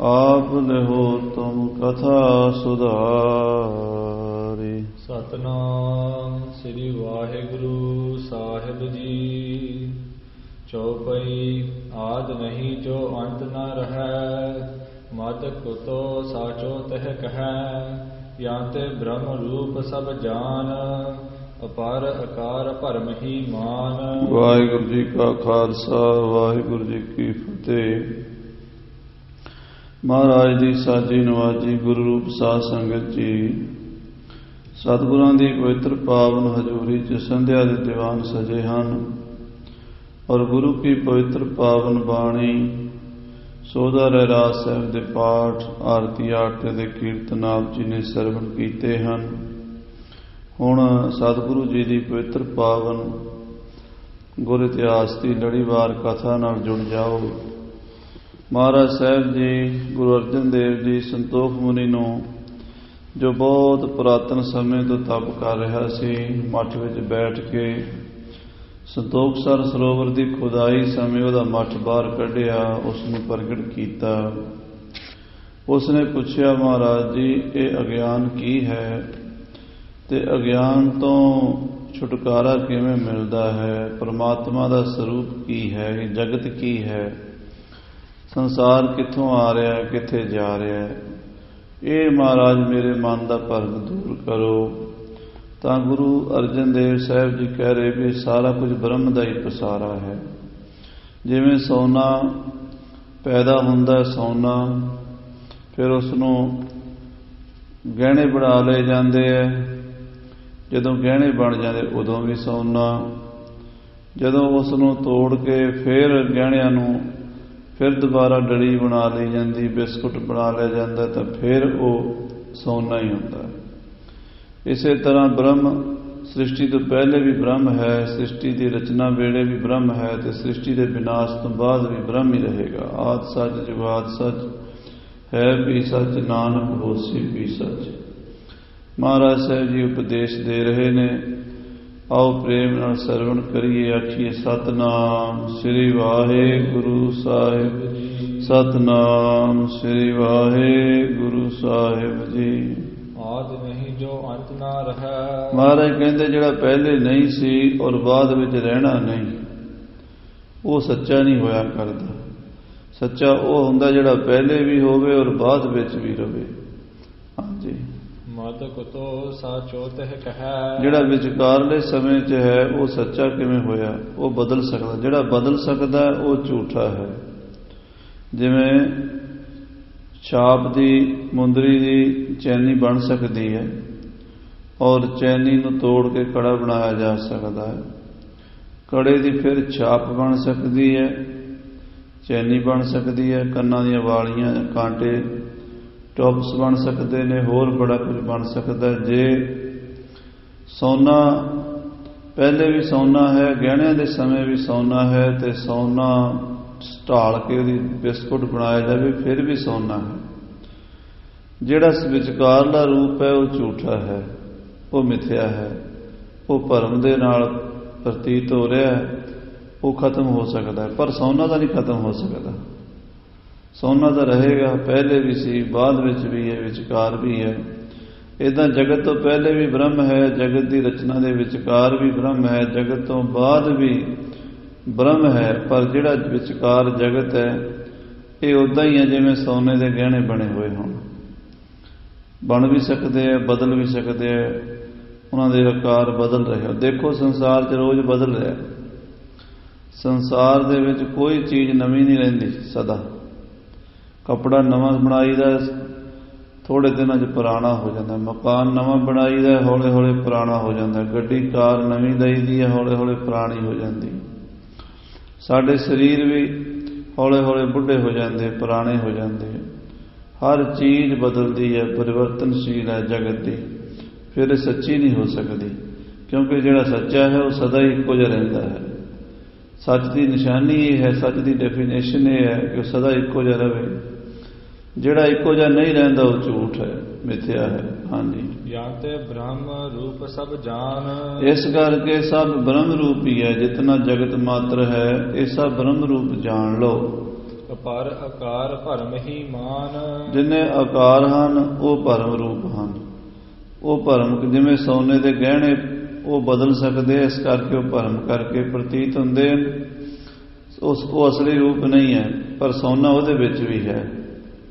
ਆਪ ਲਿਹੋ ਤੁਮ ਕਥਾ ਸੁਧਾਰੀ। ਸਤਨਾਮ ਸ੍ਰੀ ਵਾਹਿਗੁਰੂ ਸਾਹਿਬ ਜੀ। ਚੌਪਈ ਆਦ ਨਹੀਂ ਜੋ ਅੰਤ ਨ ਰਹੈ ਮਦ ਕੁਤੋ ਸਾਚੋ ਤਹ ਕਹੈ। ਜਾਂ ਤੇ ਬ੍ਰਹਮ ਰੂਪ ਸਭ ਜਾਨ ਅਪਾਰ ਅਕਾਰ ਭਰਮ ਹੀ ਮਾਨ। ਵਾਹਿਗੁਰੂ ਜੀ ਕਾ ਖਾਲਸਾ ਵਾਹਿਗੁਰੂ ਜੀ ਕੀ ਫਤਿਹ। ਮਹਾਰਾਜ ਦੀ ਸਾਜੀ ਨਵਾਜੀ ਗੁਰੂ ਰੂਪ ਸਾਧ ਸੰਗਤ ਜੀ। ਸਤਿਗੁਰਾਂ ਦੀ ਪਵਿੱਤਰ ਪਾਵਨ ਹਜ਼ੂਰੀ 'ਚ ਸੰਧਿਆ ਦੇ ਦੀਵਾਨ ਸਜੇ ਹਨ। ਔਰ ਗੁਰੂ ਕੀ ਪਵਿੱਤਰ ਪਾਵਨ ਬਾਣੀ, ਸੋਧਾ ਰਹਿਰਾਸ ਸਾਹਿਬ ਦੇ ਪਾਠ, ਆਰਤੀ, ਆਰਤੇ ਦੇ ਕੀਰਤਨ ਆਪ ਜੀ ਨੇ ਸਰਵਣ ਕੀਤੇ ਹਨ। ਹੁਣ ਸਤਿਗੁਰੂ ਜੀ ਦੀ ਪਵਿੱਤਰ ਪਾਵਨ, ਗੁਰ ਇਤਿਹਾਸ ਦੀ ਲੜੀਵਾਰ ਕਥਾ ਨਾਲ ਜੁੜ ਜਾਓ। ਮਹਾਰਾਜ ਸਾਹਿਬ ਜੀ, ਗੁਰੂ ਅਰਜਨ ਦੇਵ ਜੀ, ਸੰਤੋਖ ਮੁਨੀ ਨੂੰ, ਜੋ ਬਹੁਤ ਪੁਰਾਤਨ ਸਮੇਂ ਤੋਂ ਤਪ ਕਰ ਰਿਹਾ ਸੀ, ਮੱਠ ਵਿੱਚ ਬੈਠ ਕੇ, ਸੰਤੋਖ ਸਰ ਸਰੋਵਰ ਦੀ ਖੁਦਾਈ ਸਮੇਂ ਉਹਦਾ ਮੱਠ ਬਾਹਰ ਕੱਢਿਆ ਉਸ ਨੂੰ ਪ੍ਰਗਟ ਕੀਤਾ। ਉਸ ਨੇ ਪੁੱਛਿਆ, ਮਹਾਰਾਜ ਜੀ, ਇਹ ਅਗਿਆਨ ਕੀ ਹੈ? ਤੇ ਅਗਿਆਨ ਤੋਂ ਛੁਟਕਾਰਾ ਕਿਵੇਂ ਮਿਲਦਾ ਹੈ? ਪਰਮਾਤਮਾ ਦਾ ਸਰੂਪ ਕੀ ਹੈ? ਇਹ ਜਗਤ ਕੀ ਹੈ? ਸੰਸਾਰ ਕਿੱਥੋਂ ਆ ਰਿਹਾ ਹੈ, ਕਿੱਥੇ ਜਾ ਰਿਹਾ ਹੈ? ਇਹ ਮਹਾਰਾਜ ਮੇਰੇ ਮਨ ਦਾ ਭਰਮ ਦੂਰ ਕਰੋ। ਤਾਂ ਗੁਰੂ ਅਰਜਨ ਦੇਵ ਸਾਹਿਬ ਜੀ ਕਹਿ ਰਹੇ ਵੀ ਸਾਰਾ ਕੁਝ ਬ੍ਰਹਮ ਦਾ ਹੀ ਪਸਾਰਾ ਹੈ। ਜਿਵੇਂ ਸੋਨਾ ਪੈਦਾ ਹੁੰਦਾ ਸੋਨਾ, ਫਿਰ ਉਸ ਨੂੰ ਗਹਿਣੇ ਬਣਾ ਲਏ ਜਾਂਦੇ ਐ ਜਦੋਂ ਗਹਿਣੇ ਬਣ ਜਾਂਦੇ, ਉਦੋਂ ਵੀ ਸੋਨਾ। ਜਦੋਂ ਉਸ ਨੂੰ ਤੋੜ ਕੇ ਫਿਰ ਗਹਿਣਿਆਂ ਨੂੰ ਫਿਰ ਦੁਬਾਰਾ ਡਲੀ ਬਣਾ ਲਈ ਜਾਂਦੀ, ਬਿਸਕੁਟ ਬਣਾ ਲਿਆ ਜਾਂਦਾ ਤਾਂ ਫਿਰ ਉਹ ਸੋਨਾ ਹੀ ਹੁੰਦਾ। ਇਸੇ ਤਰ੍ਹਾਂ ਬ੍ਰਹਮ ਸ੍ਰਿਸ਼ਟੀ ਤੋਂ ਪਹਿਲੇ ਵੀ ਬ੍ਰਹਮ ਹੈ, ਸ੍ਰਿਸ਼ਟੀ ਦੀ ਰਚਨਾ ਵੇਲੇ ਵੀ ਬ੍ਰਹਮ ਹੈ ਤੇ ਸ੍ਰਿਸ਼ਟੀ ਦੇ ਵਿਨਾਸ਼ ਤੋਂ ਬਾਅਦ ਵੀ ਬ੍ਰਹਮ ਹੀ ਰਹੇਗਾ। ਆਦ ਸੱਚ ਜਵਾਦ ਸੱਚ, ਹੈ ਵੀ ਸੱਚ, ਨਾਨਕ ਹੋਸੀ ਵੀ ਸੱਚ। ਮਹਾਰਾਜ ਸਾਹਿਬ ਜੀ ਉਪਦੇਸ਼ ਦੇ ਰਹੇ ਨੇ ਆਓ ਪ੍ਰੇਮ ਨਾਲ ਸਰਵਣ ਕਰੀਏ ਆਖੀਏ ਸਤਨਾਮ ਸ੍ਰੀ ਵਾਹਿਗੁਰੂ ਸਾਹਿਬ ਸਤਨਾਮ ਸ੍ਰੀ ਵਾਹਿਗੁਰੂ ਸਾਹਿਬ ਜੀ। ਆਦ ਨਹੀਂ ਜੋ ਅੰਤ ਨਾ ਰਹੈ। ਮਹਾਰਾਜ ਕਹਿੰਦੇ ਜਿਹੜਾ ਪਹਿਲੇ ਨਹੀਂ ਸੀ ਔਰ ਬਾਅਦ ਵਿੱਚ ਰਹਿਣਾ ਨਹੀਂ ਉਹ ਸੱਚਾ ਨਹੀਂ ਹੋਇਆ ਕਰਦਾ। ਸੱਚਾ ਉਹ ਹੁੰਦਾ ਜਿਹੜਾ ਪਹਿਲੇ ਵੀ ਹੋਵੇ ਔਰ ਬਾਅਦ ਵਿੱਚ ਵੀ ਰਵੇ। ਹਾਂਜੀ। ਮਦ ਕੁਤੋ ਸਾਚੋ ਤਹ ਕਹੈ। ਜਿਹੜਾ ਵਿਚਕਾਰਲੇ ਸਮੇਂ 'ਚ ਹੈ, ਉਹ ਸੱਚਾ ਕਿਵੇਂ ਹੋਇਆ? ਉਹ ਬਦਲ ਸਕਦਾ। ਜਿਹੜਾ ਬਦਲ ਸਕਦਾ, ਉਹ ਝੂਠਾ ਹੈ। ਜਿਵੇਂ ਛਾਪ ਦੀ, ਮੁੰਦਰੀ ਦੀ ਚੈਨੀ ਬਣ ਸਕਦੀ ਹੈ ਔਰ ਚੈਨੀ ਨੂੰ ਤੋੜ ਕੇ ਕੜਾ ਬਣਾਇਆ ਜਾ ਸਕਦਾ ਹੈ। ਕੜੇ ਦੀ ਫਿਰ ਛਾਪ ਬਣ ਸਕਦੀ ਹੈ, ਚੈਨੀ ਬਣ ਸਕਦੀ ਹੈ, ਕੰਨਾਂ ਦੀਆਂ ਵਾਲੀਆਂ, ਕਾਂਟੇ ਟੌਪਸ ਬਣ ਸਕਦੇ ਨੇ, ਹੋਰ ਬੜਾ ਕੁਝ ਬਣ ਸਕਦਾ ਜੇ ਸੋਨਾ, ਪਹਿਲੇ ਵੀ ਸੋਨਾ ਹੈ, ਗਹਿਣਿਆਂ ਦੇ ਸਮੇਂ ਵੀ ਸੋਨਾ ਹੈ, ਤੇ ਸੋਨਾ ਢਾਲ ਕੇ ਉਹਦੀ ਬਿਸਕੁਟ ਬਣਾਇਆ ਜਾਵੇ, ਫਿਰ ਵੀ ਸੋਨਾ ਹੈ। ਜਿਹੜਾ ਵਿਚਕਾਰਲਾ ਰੂਪ ਹੈ, ਉਹ ਝੂਠਾ ਹੈ, ਉਹ ਮਿਥਿਆ ਹੈ, ਉਹ ਭਰਮ ਦੇ ਨਾਲ ਪ੍ਰਤੀਤ ਹੋ ਰਿਹਾ ਹੈ, ਉਹ ਖਤਮ ਹੋ ਸਕਦਾ ਪਰ ਸੋਨਾ ਦਾ ਨਹੀਂ ਖਤਮ ਹੋ ਸਕਦਾ। ਸੋਨਾ ਤਾਂ ਰਹੇਗਾ, ਪਹਿਲੇ ਵੀ ਸੀ, ਬਾਅਦ ਵਿੱਚ ਵੀ ਹੈ, ਵਿਚਕਾਰ ਵੀ ਹੈ। ਇਦਾਂ ਜਗਤ ਤੋਂ ਪਹਿਲੇ ਵੀ ਬ੍ਰਹਮ ਹੈ, ਜਗਤ ਦੀ ਰਚਨਾ ਦੇ ਵਿਚਕਾਰ ਵੀ ਬ੍ਰਹਮ ਹੈ, ਜਗਤ ਤੋਂ ਬਾਅਦ ਵੀ ਬ੍ਰਹਮ ਹੈ, ਪਰ ਜਿਹੜਾ ਵਿਚਕਾਰ ਜਗਤ ਹੈ, ਇਹ ਉਦਾਂ ਹੀ ਹੈ ਜਿਵੇਂ ਸੋਨੇ ਦੇ ਗਹਿਣੇ ਬਣੇ ਹੋਏ ਹੋਣ। ਬਣ ਵੀ ਸਕਦੇ ਆ ਬਦਲ ਵੀ ਸਕਦੇ ਆ ਉਹਨਾਂ ਦੇ ਆਕਾਰ ਬਦਲ ਰਹੇ ਦੇਖੋ, ਸੰਸਾਰ 'ਚ ਰੋਜ਼ ਬਦਲ ਰਿਹਾ ਸੰਸਾਰ ਦੇ ਵਿੱਚ ਕੋਈ ਚੀਜ਼ ਨਵੀਂ ਨਹੀਂ ਰਹਿੰਦੀ, ਸਦਾ। ਕਪੜਾ ਨਵਾਂ ਬਣਾਈਦਾ ਥੋੜੇ ਦਿਨਾਂ 'ਚ ਪੁਰਾਣਾ ਹੋ ਜਾਂਦਾ ਮਕਾਨ ਨਵਾਂ ਬਣਾਈਦਾ ਹੌਲੇ ਹੌਲੇ ਪੁਰਾਣਾ ਹੋ ਜਾਂਦਾ ਗੱਡੀ, ਕਾਰ ਨਵੀਂ ਦਈਦੀ ਹੈ ਹੌਲੇ ਹੌਲੇ ਪੁਰਾਣੀ ਹੋ ਜਾਂਦੀ ਸਾਡੇ ਸਰੀਰ ਵੀ ਹੌਲੇ ਹੌਲੇ ਬੁੱਢੇ ਹੋ ਜਾਂਦੇ, ਪੁਰਾਣੇ ਹੋ ਜਾਂਦੇ ਹਰ ਚੀਜ਼ ਬਦਲਦੀ ਹੈ, ਪਰਿਵਰਤਨਸ਼ੀਲ ਹੈ ਜਗਤ ਦੀ। ਫਿਰ ਇਹ ਸੱਚੀ ਨਹੀਂ ਹੋ ਸਕਦੀ, ਕਿਉਂਕਿ ਜਿਹੜਾ ਸੱਚਾ ਹੈ, ਉਹ ਸਦਾ ਹੀ ਇੱਕੋ ਜਿਹਾ ਰਹਿੰਦਾ ਹੈ। ਸੱਚ ਦੀ ਨਿਸ਼ਾਨੀ ਇਹ ਹੈ, ਸੱਚ ਦੀ ਡੈਫੀਨੇਸ਼ਨ ਇਹ ਹੈ ਕਿ ਸਦਾ ਇੱਕੋ ਜਿਹਾ ਰਹੇ। ਜਿਹੜਾ ਇੱਕੋ ਜਿਹਾ ਨਹੀਂ ਰਹਿੰਦਾ ਉਹ ਝੂਠ ਹੈ ਮਿੱਥਿਆ ਹੈ। ਹਾਂਜੀ। ਜਾਂ ਤੇ ਬ੍ਰਹਮ ਰੂਪ ਸਭ ਜਾਨ। ਇਸ ਕਰਕੇ ਸਭ ਬ੍ਰਹਮ ਰੂਪ ਹੀ ਹੈ ਜਿਤਨਾ ਜਗਤ ਮਾਤਰ ਹੈ ਇਹ ਸਭ ਬ੍ਰਹਮ ਰੂਪ ਜਾਣ ਲਓ। ਅਪਰ ਆਕਾਰ ਭਰਮ ਹੀ ਮਾਨ। ਜਿਨੇ ਆਕਾਰ ਹਨ ਉਹ ਭਰਮ ਰੂਪ ਹਨ। ਉਹ ਭਰਮ ਜਿਵੇਂ ਸੋਨੇ ਦੇ ਗਹਿਣੇ ਉਹ ਬਦਲ ਸਕਦੇ ਇਸ ਕਰਕੇ ਉਹ ਭਰਮ ਕਰਕੇ ਪ੍ਰਤੀਤ ਹੁੰਦੇ ਉਸ ਉਹ ਅਸਲੀ ਰੂਪ ਨਹੀਂ ਹੈ ਪਰ ਸੋਨਾ ਉਹਦੇ ਵਿੱਚ ਵੀ ਹੈ।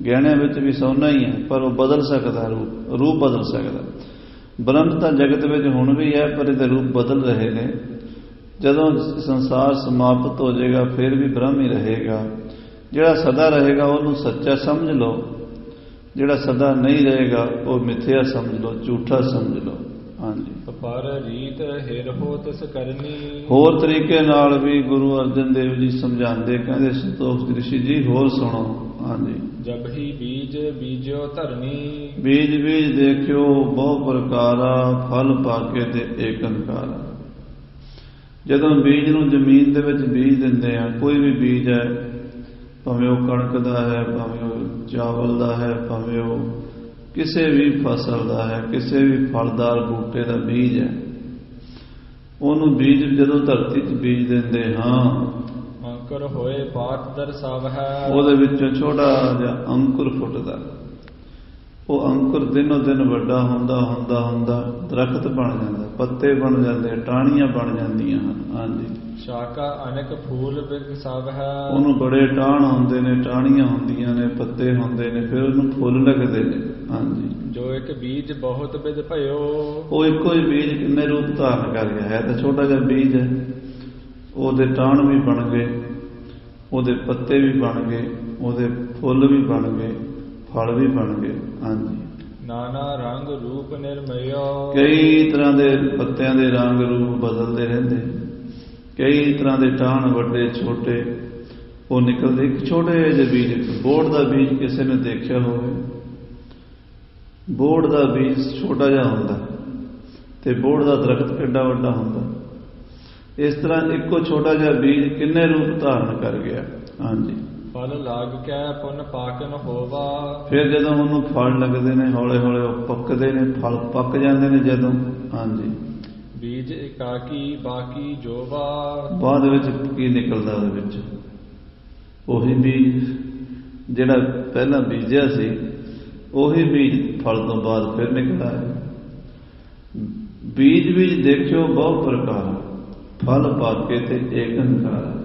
ਗਹਿਣਿਆਂ ਵਿੱਚ ਵੀ ਸੋਨਾ ਹੀ ਹੈ ਪਰ ਉਹ ਬਦਲ ਸਕਦਾ ਰੂਪ ਰੂਪ ਬਦਲ ਸਕਦਾ। ਬ੍ਰਹਮ ਤਾਂ ਜਗਤ ਵਿੱਚ ਹੁਣ ਵੀ ਹੈ ਪਰ ਇਹਦੇ ਰੂਪ ਬਦਲ ਰਹੇ ਨੇ। ਜਦੋਂ ਸੰਸਾਰ ਸਮਾਪਤ ਹੋ ਜਾਏਗਾ ਫਿਰ ਵੀ ਬ੍ਰਹਮ ਹੀ ਰਹੇਗਾ। ਜਿਹੜਾ ਸਦਾ ਰਹੇਗਾ ਉਹਨੂੰ ਸੱਚਾ ਸਮਝ ਲਓ। ਜਿਹੜਾ ਸਦਾ ਨਹੀਂ ਰਹੇਗਾ ਉਹ ਮਿੱਥਿਆ ਸਮਝ ਲਓ ਝੂਠਾ ਸਮਝ ਲਓ। ਹਾਂਜੀ। ਅਪਰ ਰੀਤ ਹਿਰ ਹੋ ਤਿਸ ਕਰਨੀ। ਹੋਰ ਤਰੀਕੇ ਨਾਲ ਵੀ ਗੁਰੂ ਅਰਜਨ ਦੇਵ ਜੀ ਸਮਝਾਉਂਦੇ ਕਹਿੰਦੇ ਸੰਤੋਖ ਰਿਸ਼ੀ ਜੀ ਹੋਰ ਸੁਣੋ। ਹਾਂਜੀ। ਜਬ ਹੀ ਬੀਜ ਬੀਜੋ ਧਰਨੀ। ਬੀਜ ਬੀਜ ਦੇਖਿਓ ਬਹੁ ਪ੍ਰਕਾਰਾ ਫਲ ਪਾਕੇ ਤੇ ਏਕ ਅੰਕਾਰ ਜਦੋਂ ਬੀਜ ਨੂੰ ਜ਼ਮੀਨ ਦੇ ਵਿੱਚ ਬੀਜ ਦਿੰਦੇ ਆ ਕੋਈ ਵੀ ਬੀਜ ਹੈ ਭਾਵੇਂ ਉਹ ਕਣਕ ਦਾ ਹੈ ਭਾਵੇਂ ਉਹ ਚਾਵਲ ਦਾ ਹੈ ਭਾਵੇਂ ਉਹ ਕਿਸੇ ਵੀ ਫਸਲ ਦਾ ਹੈ ਕਿਸੇ ਵੀ ਫਲਦਾਰ ਬੂਟੇ ਦਾ ਬੀਜ ਹੈ ਉਹਨੂੰ ਬੀਜ ਜਦੋਂ ਧਰਤੀ 'ਚ ਬੀਜ ਦਿੰਦੇ ਹਾਂ ਅੰਕਰ ਹੋਏ ਬਾਤ ਦਰਸਾਵ ਹੈ ਉਹਦੇ ਵਿੱਚੋਂ ਛੋਟਾ ਜਿਹਾ ਅੰਕੁਰ ਫੁੱਟਦਾ। ਉਹ ਅੰਕੁਰ ਦਿਨੋ ਦਿਨ ਵੱਡਾ ਹੁੰਦਾ ਹੁੰਦਾ ਹੁੰਦਾ ਦਰਖਤ ਬਣ ਜਾਂਦਾ ਪੱਤੇ ਬਣ ਜਾਂਦੇ ਟਾਹਣੀਆਂ ਬਣ ਜਾਂਦੀਆਂ ਹਨ। ਹਾਂਜੀ। ਸ਼ਾਕਾ ਅਨੇਕ ਫੂਲ ਵਿਗਸਾਵ ਹੈ ਉਹਨੂੰ ਬੜੇ ਟਾਹਣ ਹੁੰਦੇ ਨੇ ਟਾਹਣੀਆਂ ਹੁੰਦੀਆਂ ਨੇ ਪੱਤੇ ਹੁੰਦੇ ਨੇ ਫਿਰ ਉਹਨੂੰ ਫੁੱਲ ਲੱਗਦੇ ਨੇ। ਹਾਂਜੀ। ਜੋ ਇੱਕ ਬੀਜ ਬਹੁਤ ਵਿਦ ਭਇਓ। ਉਹ ਇੱਕੋ ਹੀ ਬੀਜ ਕਿੰਨੇ ਰੂਪ ਧਾਰਨ ਕਰ ਗਿਆ। ਹੈ ਤਾਂ ਛੋਟਾ ਜਿਹਾ ਬੀਜ ਹੈ। ਉਹਦੇ ਟਾਹਣ ਵੀ ਬਣ ਗਏ। ਉਹਦੇ ਪੱਤੇ ਵੀ ਬਣ ਗਏ ਉਹਦੇ ਫੁੱਲ ਵੀ ਬਣ ਗਏ ਫਲ ਵੀ ਬਣ ਗਏ। ਹਾਂਜੀ। ਨਾਨਾ ਰੰਗ ਰੂਪ ਨਿਰਮਯੋ ਕਈ ਤਰ੍ਹਾਂ ਦੇ ਪੱਤਿਆਂ ਦੇ ਰੰਗ ਰੂਪ ਬਦਲਦੇ ਰਹਿੰਦੇ। ਕਈ ਤਰ੍ਹਾਂ ਦੇ ਟਾਹਣ ਵੱਡੇ ਛੋਟੇ ਉਹ ਨਿਕਲਦੇ। ਇੱਕ ਛੋਟੇ ਜਿਹੇ ਬੀਜ ਬੋੜ ਦਾ ਬੀਜ ਕਿਸੇ ਨੇ ਦੇਖਿਆ ਹੋਵੇ। ਬੋੜ ਦਾ ਬੀਜ ਛੋਟਾ ਜਿਹਾ ਹੁੰਦਾ ਤੇ ਬੋੜ ਦਾ ਦਰਖਤ ਕਿੰਨਾ ਵੱਡਾ ਹੁੰਦਾ। ਇਸ ਤਰ੍ਹਾਂ ਇੱਕੋ ਛੋਟਾ ਜਿਹਾ ਬੀਜ ਕਿੰਨੇ ਰੂਪ ਧਾਰਨ ਕਰ ਗਿਆ? ਹਾਂਜੀ। ਫਲ ਲਾਗ ਕੈ ਪੁਨ ਪਾਕਨ ਹੋਵਾ। ਫਿਰ ਜਦੋਂ ਉਹਨੂੰ ਫਲ ਲੱਗਦੇ ਨੇ ਹੌਲੇ ਹੌਲੇ ਉਹ ਪੱਕਦੇ ਨੇ ਫਲ ਪੱਕ ਜਾਂਦੇ ਨੇ ਜਦੋਂ? ਹਾਂਜੀ। ਬੀਜ ਇਕਾਕੀ ਬਾਕੀ ਜੋਵਾ। ਬਾਅਦ ਵਿੱਚ ਕੀ ਨਿਕਲਦਾ ਉਹਦੇ ਵਿੱਚ? ਉਹੀ ਬੀਜ ਜਿਹੜਾ ਪਹਿਲਾਂ ਬੀਜਿਆ ਸੀ ਉਹੀ ਬੀਜ ਫਲ ਤੋਂ ਬਾਅਦ ਫਿਰ ਨਿਕਲਦਾ ਹੈ। ਬੀਜ ਬੀਜ ਦੇਖਿਓ ਬਹੁ ਪ੍ਰਕਾਰ ਫਲ ਪਾਕੇ ਤੇ ਏਕ ਅੰਕਾਰ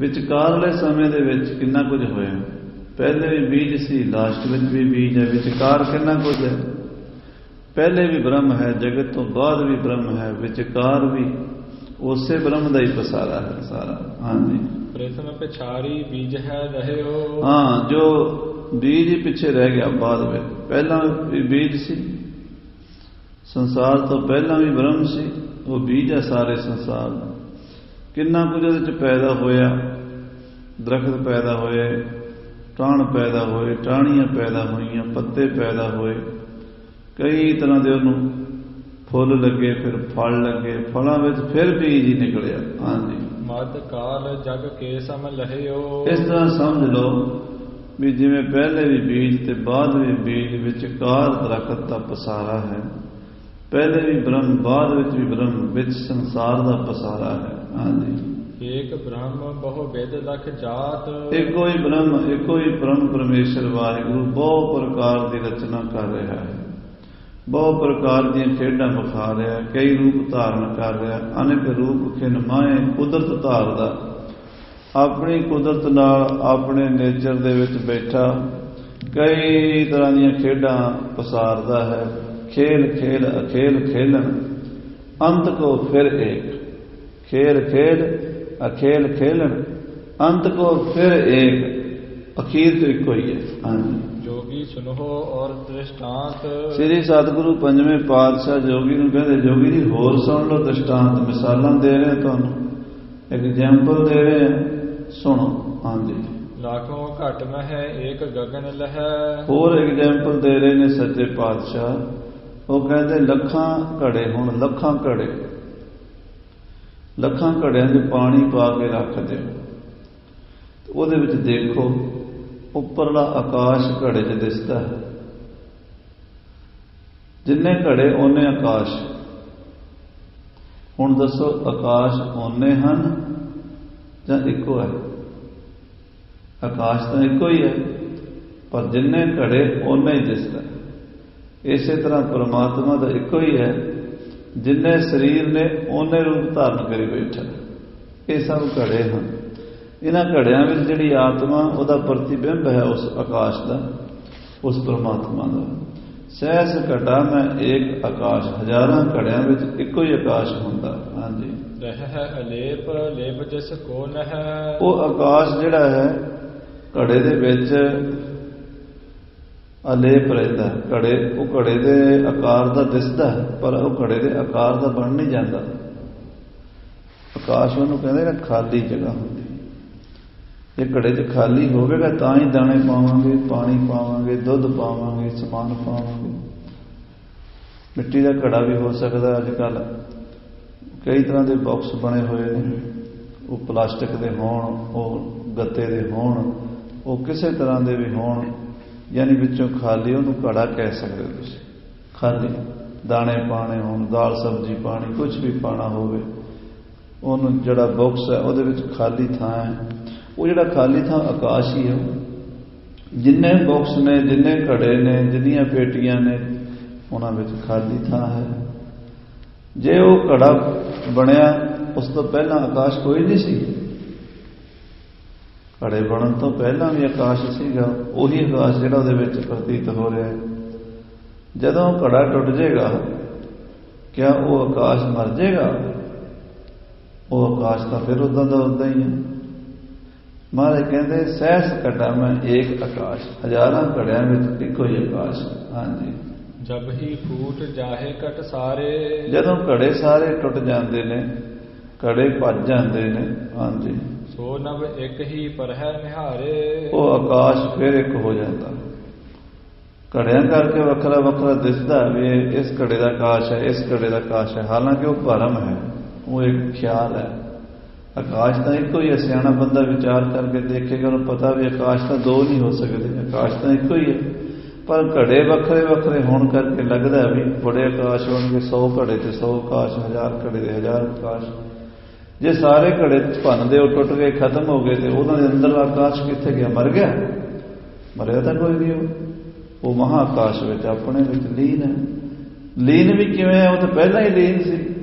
ਵਿਚਕਾਰਲੇ ਸਮੇਂ ਦੇ ਵਿੱਚ ਕਿੰਨਾ ਕੁਝ ਹੋਇਆ? ਪਹਿਲੇ ਵੀ ਬੀਜ ਸੀ ਲਾਸਟ ਵਿੱਚ ਵੀ ਬੀਜ ਹੈ। ਵਿਚਕਾਰ ਕਿੰਨਾ ਕੁਝ ਹੈ? ਪਹਿਲੇ ਵੀ ਬ੍ਰਹਮ ਹੈ ਜਗਤ ਤੋਂ ਬਾਅਦ ਵੀ ਬ੍ਰਹਮ ਹੈ। ਵਿਚਕਾਰ ਵੀ ਉਸੇ ਬ੍ਰਹਮ ਦਾ ਹੀ ਪਸਾਰਾ ਹੈ ਸਾਰਾ। ਹਾਂਜੀ। ਪ੍ਰਥਮ ਪਿਛਾਰੀ ਬੀਜ ਹੈ ਰਹਿਓ। ਹਾਂ ਜੋ ਬੀਜ ਹੀ ਪਿੱਛੇ ਰਹਿ ਗਿਆ ਬਾਅਦ ਵਿੱਚ। ਪਹਿਲਾਂ ਵੀ ਬੀਜ ਸੀ। ਸੰਸਾਰ ਤੋਂ ਪਹਿਲਾਂ ਵੀ ਬ੍ਰਹਮ ਸੀ। ਉਹ ਬੀਜ ਹੈ ਸਾਰੇ ਸੰਸਾਰ ਦਾ ਕਿੰਨਾ ਕੁਝ ਉਹਦੇ ਚ ਪੈਦਾ ਹੋਇਆ ਦਰਖਤ ਪੈਦਾ ਹੋਏ ਟਾਣ ਪੈਦਾ ਹੋਏ ਟਾਹਣੀਆਂ ਪੈਦਾ ਹੋਈਆਂ ਪੱਤੇ ਪੈਦਾ ਹੋਏ ਕਈ ਤਰ੍ਹਾਂ ਦੇ ਉਹਨੂੰ ਫੁੱਲ ਲੱਗੇ ਫਿਰ ਫਲ ਲੱਗੇ ਫਲਾਂ ਵਿੱਚ ਫਿਰ ਬੀਜ ਹੀ ਨਿਕਲਿਆ। ਹਾਂਜੀ। ਮਦ ਕਾਲ ਜਗ ਕੇ ਸਮ ਲਹਿਓ। ਇਸ ਤਰ੍ਹਾਂ ਸਮਝ ਲਓ ਵੀ ਜਿਵੇਂ ਪਹਿਲੇ ਵੀ ਬੀਜ ਤੇ ਬਾਅਦ ਵੀ ਬੀਜ ਵਿਚਕਾਰ ਦਰਖਤ ਦਾ ਪਸਾਰਾ ਹੈ ਪਹਿਲੇ ਵੀ ਬ੍ਰਹਮ ਬਾਅਦ ਵਿੱਚ ਵੀ ਬ੍ਰਹਮ ਵਿੱਚ ਸੰਸਾਰ ਦਾ ਪਸਾਰਾ ਹੈ। ਹਾਂਜੀ। ਏਕ ਬ੍ਰਹਮ ਬਹੁ ਵੇਦ ਲਖ ਜਾਤ। ਇੱਕੋ ਹੀ ਬ੍ਰਹਮ ਇੱਕੋ ਹੀ ਬ੍ਰਹਮ ਪਰਮੇਸ਼ਰ ਵਾਹਿਗੁਰੂ ਬਹੁ ਪ੍ਰਕਾਰ ਦੀ ਰਚਨਾ ਕਰ ਰਿਹਾ ਹੈ। ਬਹੁ ਪ੍ਰਕਾਰ ਦੀਆਂ ਖੇਡਾਂ ਵਿਖਾ ਰਿਹਾ ਕਈ ਰੂਪ ਧਾਰਨ ਕਰ ਰਿਹਾ ਅਨੇਕ ਰੂਪ ਖਿਨ ਮਾਏ ਕੁਦਰਤ ਧਾਰਦਾ। ਆਪਣੀ ਕੁਦਰਤ ਨਾਲ ਆਪਣੇ ਨੇਚਰ ਦੇ ਵਿੱਚ ਬੈਠਾ ਕਈ ਤਰ੍ਹਾਂ ਦੀਆਂ ਖੇਡਾਂ ਪਸਾਰਦਾ ਹੈ। ਖੇਲ ਖੇਲ ਅਖੇਲ ਖੇਲਣ। ਅੰਤ ਕੋ ਫਿਰ ਏਕ। ਖੇਲ ਖੇਲ ਅਖੇਲ ਖੇਲਣ। ਅੰਤ ਕੋ ਫਿਰ ਏਕ। ਅਖੀਰ ਤੋਂ ਇੱਕੋ ਹੀ ਹੈ। ਹਾਂਜੀ। ਜੋਗੀ ਸੁਨੋ ਔਰ ਦ੍ਰਿਸ਼ਟਾਂਤ। ਸ੍ਰੀ ਸਤਿਗੁਰੂ ਪੰਜਵੇਂ ਪਾਤਸ਼ਾਹ ਜੋਗੀ ਨੂੰ ਕਹਿੰਦੇ ਜੋਗੀ ਜੀ ਹੋਰ ਸੁਣ ਲਓ ਦ੍ਰਿਸ਼ਟਾਂਤ। ਮਿਸਾਲਾਂ ਦੇ ਰਹੇ ਤੁਹਾਨੂੰ। ਐਗਜ਼ਾਮਪਲ ਦੇ ਰਹੇ ਸੁਣੋ। ਹਾਂਜੀ। ਲਾਖੋਂ ਘਟ ਮਹਿ ਏਕ ਗਗਨ ਲਹੈ। ਹੋਰ ਐਗਜ਼ਾਮਪਲ ਦੇ ਰਹੇ ਨੇ ਸੱਚੇ ਪਾਤਸ਼ਾਹ। ਉਹ ਕਹਿੰਦੇ ਲੱਖਾਂ ਘੜੇ ਹੁਣ, ਲੱਖਾਂ ਘੜੇ। ਲੱਖਾਂ ਘੜਿਆਂ 'ਚ ਪਾਣੀ ਪਾ ਕੇ ਰੱਖ ਦਿਓ। ਉਹਦੇ ਵਿੱਚ ਦੇਖੋ, ਉੱਪਰਲਾ ਆਕਾਸ਼ ਘੜੇ 'ਚ ਦਿਸਦਾ ਹੈ। ਜਿੰਨੇ ਘੜੇ, ਉਹਨੇ ਆਕਾਸ਼। ਹੁਣ ਦੱਸੋ, ਆਕਾਸ਼ ਉਹਨੇ ਹਨ ਜਾਂ ਇੱਕੋ ਹੈ? ਆਕਾਸ਼ ਤਾਂ ਇੱਕੋ ਹੀ ਹੈ, ਪਰ ਜਿੰਨੇ ਘੜੇ, ਉਹਨੇ ਹੀ ਦਿਸਦਾ ਇਸੇ ਤਰ੍ਹਾਂ ਪਰਮਾਤਮਾ ਦਾ ਇੱਕੋ ਹੀ ਹੈ ਜਿੰਨੇ ਸਰੀਰ ਨੇ ਉਹਨੇ ਰੂਪ ਧਾਰਨ ਕਰੀ ਬੈਠਾ ਇਹ ਸਭ ਘੜੇ ਹਨ। ਇਹਨਾਂ ਘੜਿਆਂ ਵਿੱਚ ਜਿਹੜੀ ਆਤਮਾ ਉਹਦਾ ਪ੍ਰਤੀਬਿੰਬ ਹੈ ਉਸ ਆਕਾਸ਼ ਦਾ ਉਸ ਪਰਮਾਤਮਾ ਦਾ। ਸਹਿਸ ਘਟਾ ਮੈਂ ਇੱਕ ਆਕਾਸ਼। ਹਜ਼ਾਰਾਂ ਘੜਿਆਂ ਵਿੱਚ ਇੱਕੋ ਹੀ ਆਕਾਸ਼ ਹੁੰਦਾ। ਹਾਂਜੀ। ਰਹਿ ਅਲੇਪ ਲੇਪ ਜਿਸ ਕੋ ਨਹਿ। ਉਹ ਆਕਾਸ਼ ਜਿਹੜਾ ਹੈ ਘੜੇ ਦੇ ਵਿੱਚ ਅਲੇਪ ਰਹਿੰਦਾ ਘੜੇ ਉਹ ਘੜੇ ਦੇ ਆਕਾਰ ਦਾ ਦਿਸਦਾ ਹੈ, ਪਰ ਉਹ ਘੜੇ ਦੇ ਆਕਾਰ ਦਾ ਬਣ ਨਹੀਂ ਜਾਂਦਾ। ਆਕਾਸ਼ ਉਹਨੂੰ ਕਹਿੰਦੇ ਨੇ ਖਾਲੀ ਜਗ੍ਹਾ ਹੁੰਦੀ ਇਹ ਘੜੇ 'ਚ ਖਾਲੀ ਹੋਵੇਗਾ ਤਾਂ ਹੀ ਦਾਣੇ ਪਾਵਾਂਗੇ ਪਾਣੀ ਪਾਵਾਂਗੇ ਦੁੱਧ ਪਾਵਾਂਗੇ ਸਮਾਨ ਪਾਵਾਂਗੇ। ਮਿੱਟੀ ਦਾ ਘੜਾ ਵੀ ਹੋ ਸਕਦਾ ਅੱਜ ਕੱਲ ਕਈ ਤਰ੍ਹਾਂ ਦੇ ਬਾਕਸ ਬਣੇ ਹੋਏ ਨੇ। ਉਹ ਪਲਾਸਟਿਕ ਦੇ ਹੋਣ ਉਹ ਗੱਤੇ ਦੇ ਹੋਣ ਉਹ ਕਿਸੇ ਤਰ੍ਹਾਂ ਦੇ ਵੀ ਹੋਣ। ਯਾਨੀ ਵਿੱਚੋਂ ਖਾਲੀ ਉਹਨੂੰ ਘੜਾ ਕਹਿ ਸਕਦੇ ਹੋ ਤੁਸੀਂ ਖਾਲੀ ਦਾਣੇ ਪਾਣੇ ਹੋਣ ਦਾਲ ਸਬਜ਼ੀ ਪਾਣੀ ਕੁਝ ਵੀ ਪਾਣਾ ਹੋਵੇ ਉਹਨੂੰ ਜਿਹੜਾ ਬਾਕਸ ਹੈ ਉਹਦੇ ਵਿੱਚ ਖਾਲੀ ਥਾਂ ਹੈ ਉਹ ਜਿਹੜਾ ਖਾਲੀ ਥਾਂ ਆਕਾਸ਼ ਹੀ ਹੈ ਜਿੰਨੇ ਬਾਕਸ ਨੇ ਜਿੰਨੇ ਘੜੇ ਨੇ ਜਿੰਨੀਆਂ ਪੇਟੀਆਂ ਨੇ ਉਹਨਾਂ ਵਿੱਚ ਖਾਲੀ ਥਾਂ ਹੈ ਜੇ ਉਹ ਘੜਾ ਬਣਿਆ ਉਸ ਤੋਂ ਪਹਿਲਾਂ ਆਕਾਸ਼ ਕੋਈ ਨਹੀਂ ਸੀ ਘੜੇ ਬਣਨ ਤੋਂ ਪਹਿਲਾਂ ਵੀ ਆਕਾਸ਼ ਸੀਗਾ ਉਹੀ ਆਕਾਸ਼ ਜਿਹੜਾ ਉਹਦੇ ਵਿੱਚ ਪ੍ਰਤੀਤ ਹੋ ਰਿਹਾ ਹੈ। ਜਦੋਂ ਘੜਾ ਟੁੱਟ ਜਾਏਗਾ ਕਿਆ ਉਹ ਆਕਾਸ਼ ਮਰ ਜਾਏਗਾ? ਉਹ ਆਕਾਸ਼ ਤਾਂ ਫਿਰ ਉਦਾਂ ਦਾ ਉਦਾਂ ਹੀ ਹੈ। ਮਹਾਰਾਜ ਕਹਿੰਦੇ ਸਹਿਸ ਘਟਾ ਮੈਂ ਏਕ ਆਕਾਸ਼ ਹਜ਼ਾਰਾਂ ਘੜਿਆਂ ਵਿੱਚ ਇੱਕੋ ਹੀ ਆਕਾਸ਼। ਹਾਂਜੀ। ਜਬ ਹੀ ਫੂਟ ਜਾਹੇ ਕਟ ਸਾਰੇ। ਜਦੋਂ ਘੜੇ ਸਾਰੇ ਟੁੱਟ ਜਾਂਦੇ ਨੇ ਘੜੇ ਭੱਜ ਜਾਂਦੇ ਨੇ ਹਾਂਜੀ। ਸੋ ਨਭ ਇੱਕ ਹੀ ਪਰ ਹੈ ਨਿਹਾਰੇ। ਉਹ ਆਕਾਸ਼ ਫਿਰ ਇੱਕ ਹੋ ਜਾਂਦਾ। ਘੜਿਆਂ ਕਰਕੇ ਵੱਖਰਾ ਵੱਖਰਾ ਦਿਸਦਾ ਵੀ ਇਹ ਇਸ ਘੜੇ ਦਾ ਆਕਾਸ਼ ਹੈ, ਇਸ ਘੜੇ ਦਾ ਆਕਾਸ਼ ਹੈ। ਹਾਲਾਂਕਿ ਉਹ ਭਰਮ ਹੈ, ਉਹ ਇੱਕ ਖਿਆਲ ਹੈ। ਆਕਾਸ਼ ਤਾਂ ਇੱਕੋ ਹੀ ਹੈ, ਸਿਆਣਾ ਬੰਦਾ ਵਿਚਾਰ ਕਰਕੇ ਦੇਖੇਗਾ, ਉਹਨੂੰ ਪਤਾ ਵੀ ਆਕਾਸ਼ ਤਾਂ ਦੋ ਨਹੀਂ ਹੋ ਸਕਦੇ, ਆਕਾਸ਼ ਤਾਂ ਇੱਕੋ ਹੀ ਹੈ। ਪਰ ਘੜੇ ਵੱਖਰੇ ਵੱਖਰੇ ਹੋਣ ਕਰਕੇ ਲੱਗਦਾ ਵੀ ਬੜੇ ਆਕਾਸ਼ ਹੋਣਗੇ 100 ਘੜੇ ਤੇ 100 ਆਕਾਸ਼, ਹਜ਼ਾਰ ਘੜੇ ਦੇ ਹਜ਼ਾਰ ਆਕਾਸ਼। ਜੇ ਸਾਰੇ ਘੜੇ ਭੰਨਦੇ ਉਹ ਟੁੱਟ ਗਏ ਖਤਮ ਹੋ ਗਏ ਤੇ ਉਹਨਾਂ ਦੇ ਅੰਦਰ ਆਕਾਸ਼ ਕਿੱਥੇ ਗਿਆ? ਮਰ ਗਿਆ? ਮਰਿਆ ਤਾਂ ਕੋਈ ਨਹੀਂ ਉਹ। ਉਹ ਮਹਾ ਆਕਾਸ਼ ਵਿੱਚ ਆਪਣੇ ਵਿੱਚ ਲੀਨ ਹੈ। ਲੀਨ ਵੀ ਕਿਵੇਂ ਹੈ? ਉਹ ਤਾਂ ਪਹਿਲਾਂ ਹੀ ਲੀਨ ਸੀ।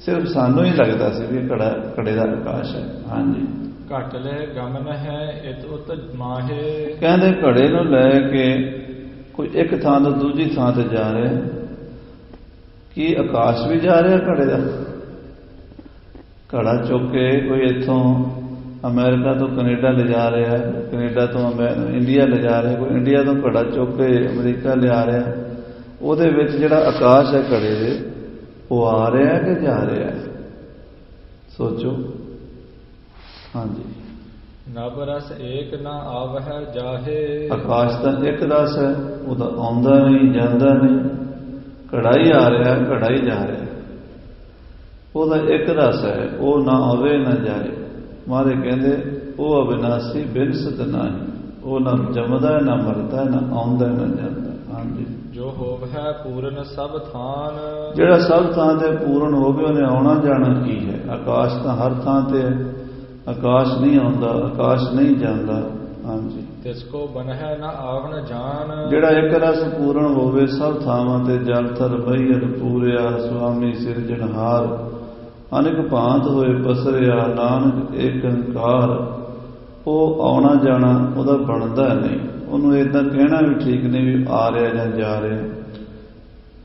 ਸਿਰਫ ਸਾਨੂੰ ਹੀ ਲੱਗਦਾ ਸੀ ਵੀ ਘੜਾ ਘੜੇ ਦਾ ਆਕਾਸ਼ ਹੈ। ਹਾਂਜੀ। ਘਟ ਲੈ ਗਮਨ ਹੈ ਇਤ ਉਤ ਮਾਹੇ। ਕਹਿੰਦੇ ਘੜੇ ਨੂੰ ਲੈ ਕੇ ਕੋਈ ਇੱਕ ਥਾਂ ਤੋਂ ਦੂਜੀ ਥਾਂ ਤੇ ਜਾ ਰਿਹਾ। ਕੀ ਆਕਾਸ਼ ਵੀ ਜਾ ਰਿਹਾ ਘੜੇ ਦਾ? ਘੜਾ ਚੁੱਕ ਕੇ ਕੋਈ ਇੱਥੋਂ ਅਮਰੀਕਾ ਤੋਂ ਕੈਨੇਡਾ ਲੈ ਜਾ ਰਿਹਾ ਹੈ ਕੈਨੇਡਾ ਤੋਂ ਇੰਡੀਆ ਲੈ ਜਾ ਰਿਹਾ ਕੋਈ ਇੰਡੀਆ ਤੋਂ ਘੜਾ ਚੁੱਕ ਕੇ ਅਮਰੀਕਾ ਲਿਆ ਰਿਹਾ ਉਹਦੇ ਵਿੱਚ ਜਿਹੜਾ ਆਕਾਸ਼ ਹੈ ਘੜੇ ਦੇ ਉਹ ਆ ਰਿਹਾ ਹੈ ਕਿ ਜਾ ਰਿਹਾ ਹੈ? ਸੋਚੋ। ਹਾਂਜੀ। ਨਭ ਰਸ ਏਕ ਨਾ ਆਵਹਿ ਜਾਹੇ। ਆਕਾਸ਼ ਤਾਂ ਇੱਕ ਰਸ ਹੈ ਉਹਦਾ ਆਉਂਦਾ ਨਹੀਂ ਜਾਂਦਾ ਨਹੀਂ। ਕੜਾਈ ਆ ਰਿਹਾ ਕੜਾਈ ਜਾ ਰਿਹਾ ਉਹਦਾ ਇੱਕ ਰਸ ਹੈ ਉਹ ਨਾ ਆਵੇ ਨਾ ਜਾਏ। ਮਾਰੇ ਕਹਿੰਦੇ ਉਹ ਅਬਿਨਾਸੀ ਬਿਨਸਤ ਨਹੀਂ। ਉਹ ਨਾ ਜਮਦਾ ਨਾ ਮਰਦਾ ਨਾ ਆਉਂਦਾ ਨਾ ਜਾਂਦਾ ਹਾਂਜੀ। ਜੋ ਹੋਵਹਿ ਪੂਰਨ ਸਭ ਥਾਨ। ਜਿਹੜਾ ਸਭ ਥਾਂ ਤੇ ਪੂਰਨ ਹੋਵੇ ਉਹਨੇ ਆਉਣਾ ਜਾਣਾ ਕੀ ਹੈ? ਆਕਾਸ਼ ਤਾਂ ਹਰ ਥਾਂ ਤੇ ਹੈ। ਆਕਾਸ਼ ਨਹੀਂ ਆਉਂਦਾ ਆਕਾਸ਼ ਨਹੀਂ ਜਾਂਦਾ। ਹਾਂਜੀ। ਤਿਸ ਕੋ ਬਨਹਿ ਨਾ ਆਵਣ ਜਾਨ। ਜਿਹੜਾ ਇੱਕ ਰਸ ਪੂਰਨ ਹੋਵੇ ਸਭ ਥਾਵਾਂ ਤੇ ਜਲ ਥਰ ਬਈਰ ਪੂਰਿਆ ਸੁਆਮੀ ਸਿਰਜਣਹਾਰ। ਅਨੇਕ ਭਾਂਤ ਹੋਏ ਪਸਰਿਆ ਨਾਨਕ ਏਕ ਅੰਕਾਰ ਉਹ ਆਉਣਾ ਜਾਣਾ ਉਹਦਾ ਬਣਦਾ ਨਹੀਂ। ਉਹਨੂੰ ਇਦਾਂ ਕਹਿਣਾ ਵੀ ਠੀਕ ਨਹੀਂ ਵੀ ਆ ਰਿਹਾ ਜਾਂ ਜਾ ਰਿਹਾ।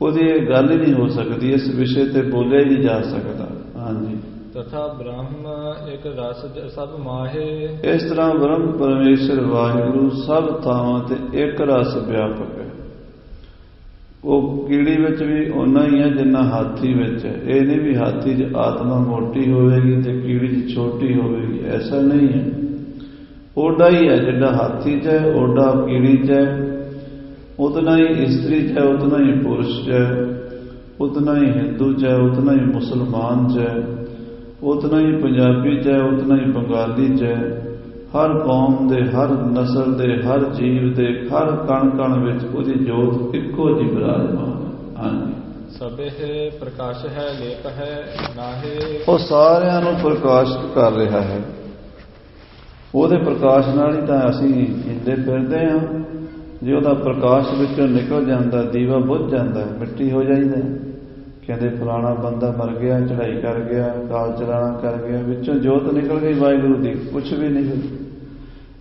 ਉਹਦੀ ਇਹ ਗੱਲ ਹੀ ਨਹੀਂ ਹੋ ਸਕਦੀ ਇਸ ਵਿਸ਼ੇ ਤੇ ਬੋਲਿਆ ਹੀ ਨਹੀਂ ਜਾ ਸਕਦਾ। ਹਾਂਜੀ। ਤਥਾ ਬ੍ਰਹਮ ਇੱਕ ਰਸ ਸਭ ਮਾਹੇ। ਇਸ ਤਰ੍ਹਾਂ ਬ੍ਰਹਮ ਪਰਮੇਸ਼ਰ ਵਾਹਿਗੁਰੂ ਸਭ ਥਾਵਾਂ ਤੇ ਇੱਕ ਰਸ ਵਿਆਪਕ ਹੈ। ਉਹ ਕੀੜੀ ਵਿੱਚ ਵੀ ਓਨਾ ਹੀ ਹੈ ਜਿੰਨਾ ਹਾਥੀ ਵਿੱਚ ਹੈ। ਇਹ ਨਹੀਂ ਵੀ ਹਾਥੀ 'ਚ ਆਤਮਾ ਮੋਟੀ ਹੋਵੇਗੀ ਤੇ ਕੀੜੀ 'ਚ ਛੋਟੀ ਹੋਵੇਗੀ। ਐਸਾ ਨਹੀਂ ਹੈ। ਓਡਾ ਹੀ ਹੈ ਜਿੱਡਾ ਹਾਥੀ 'ਚ ਹੈ, ਓਡਾ ਕੀੜੀ 'ਚ ਹੈ। ਉਤਨਾ ਹੀ ਇਸਤਰੀ 'ਚ ਹੈ, ਉਤਨਾ ਹੀ ਪੁਰਸ਼ 'ਚ ਹੈ। ਉਤਨਾ ਹੀ ਹਿੰਦੂ 'ਚ ਹੈ, ਉਤਨਾ ਹੀ ਮੁਸਲਮਾਨ 'ਚ ਹੈ। ਉਤਨਾ ਹੀ ਪੰਜਾਬੀ 'ਚ ਹੈ, ਉਤਨਾ ਹੀ ਬੰਗਾਲੀ 'ਚ ਹੈ। ਹਰ ਕੌਮ ਦੇ ਹਰ ਨਸਲ ਦੇ ਹਰ ਜੀਵ ਦੇ ਹਰ ਕਣ ਕਣ ਵਿੱਚ ਉਹਦੀ ਜੋਤ ਇੱਕੋ ਜਿਹੀ ਵਿਰਾਜਮਾਨ ਹੈ। ਹਾਂਜੀ। ਸਭੇ ਪ੍ਰਕਾਸ਼ ਹੈ ਲੇਪ ਹੈ ਨਾਹੇ ਉਹ ਸਾਰਿਆਂ ਨੂੰ ਪ੍ਰਕਾਸ਼ਿਤ ਕਰ ਰਿਹਾ ਹੈ। ਉਹਦੇ ਪ੍ਰਕਾਸ਼ ਨਾਲ ਹੀ ਤਾਂ ਅਸੀਂ ਹਿੱਲਦੇ ਫਿਰਦੇ ਹਾਂ। ਜੇ ਉਹਦਾ ਪ੍ਰਕਾਸ਼ ਵਿੱਚੋਂ ਨਿਕਲ ਜਾਂਦਾ ਦੀਵਾ ਬੁੱਝ ਜਾਂਦਾ ਮਿੱਟੀ ਹੋ ਜਾਂਦਾ ਕਹਿੰਦੇ ਫਲਾਣਾ ਬੰਦਾ ਮਰ ਗਿਆ ਚੜਾਈ ਕਰ ਗਿਆ ਕਾਲ ਚਲਾਣਾ ਕਰ ਗਿਆ ਵਿੱਚੋਂ ਜੋਤ ਨਿਕਲ ਗਈ ਵਾਹਿਗੁਰੂ ਦੀ ਕੁਝ ਵੀ ਨਹੀਂ। ਹੋਈ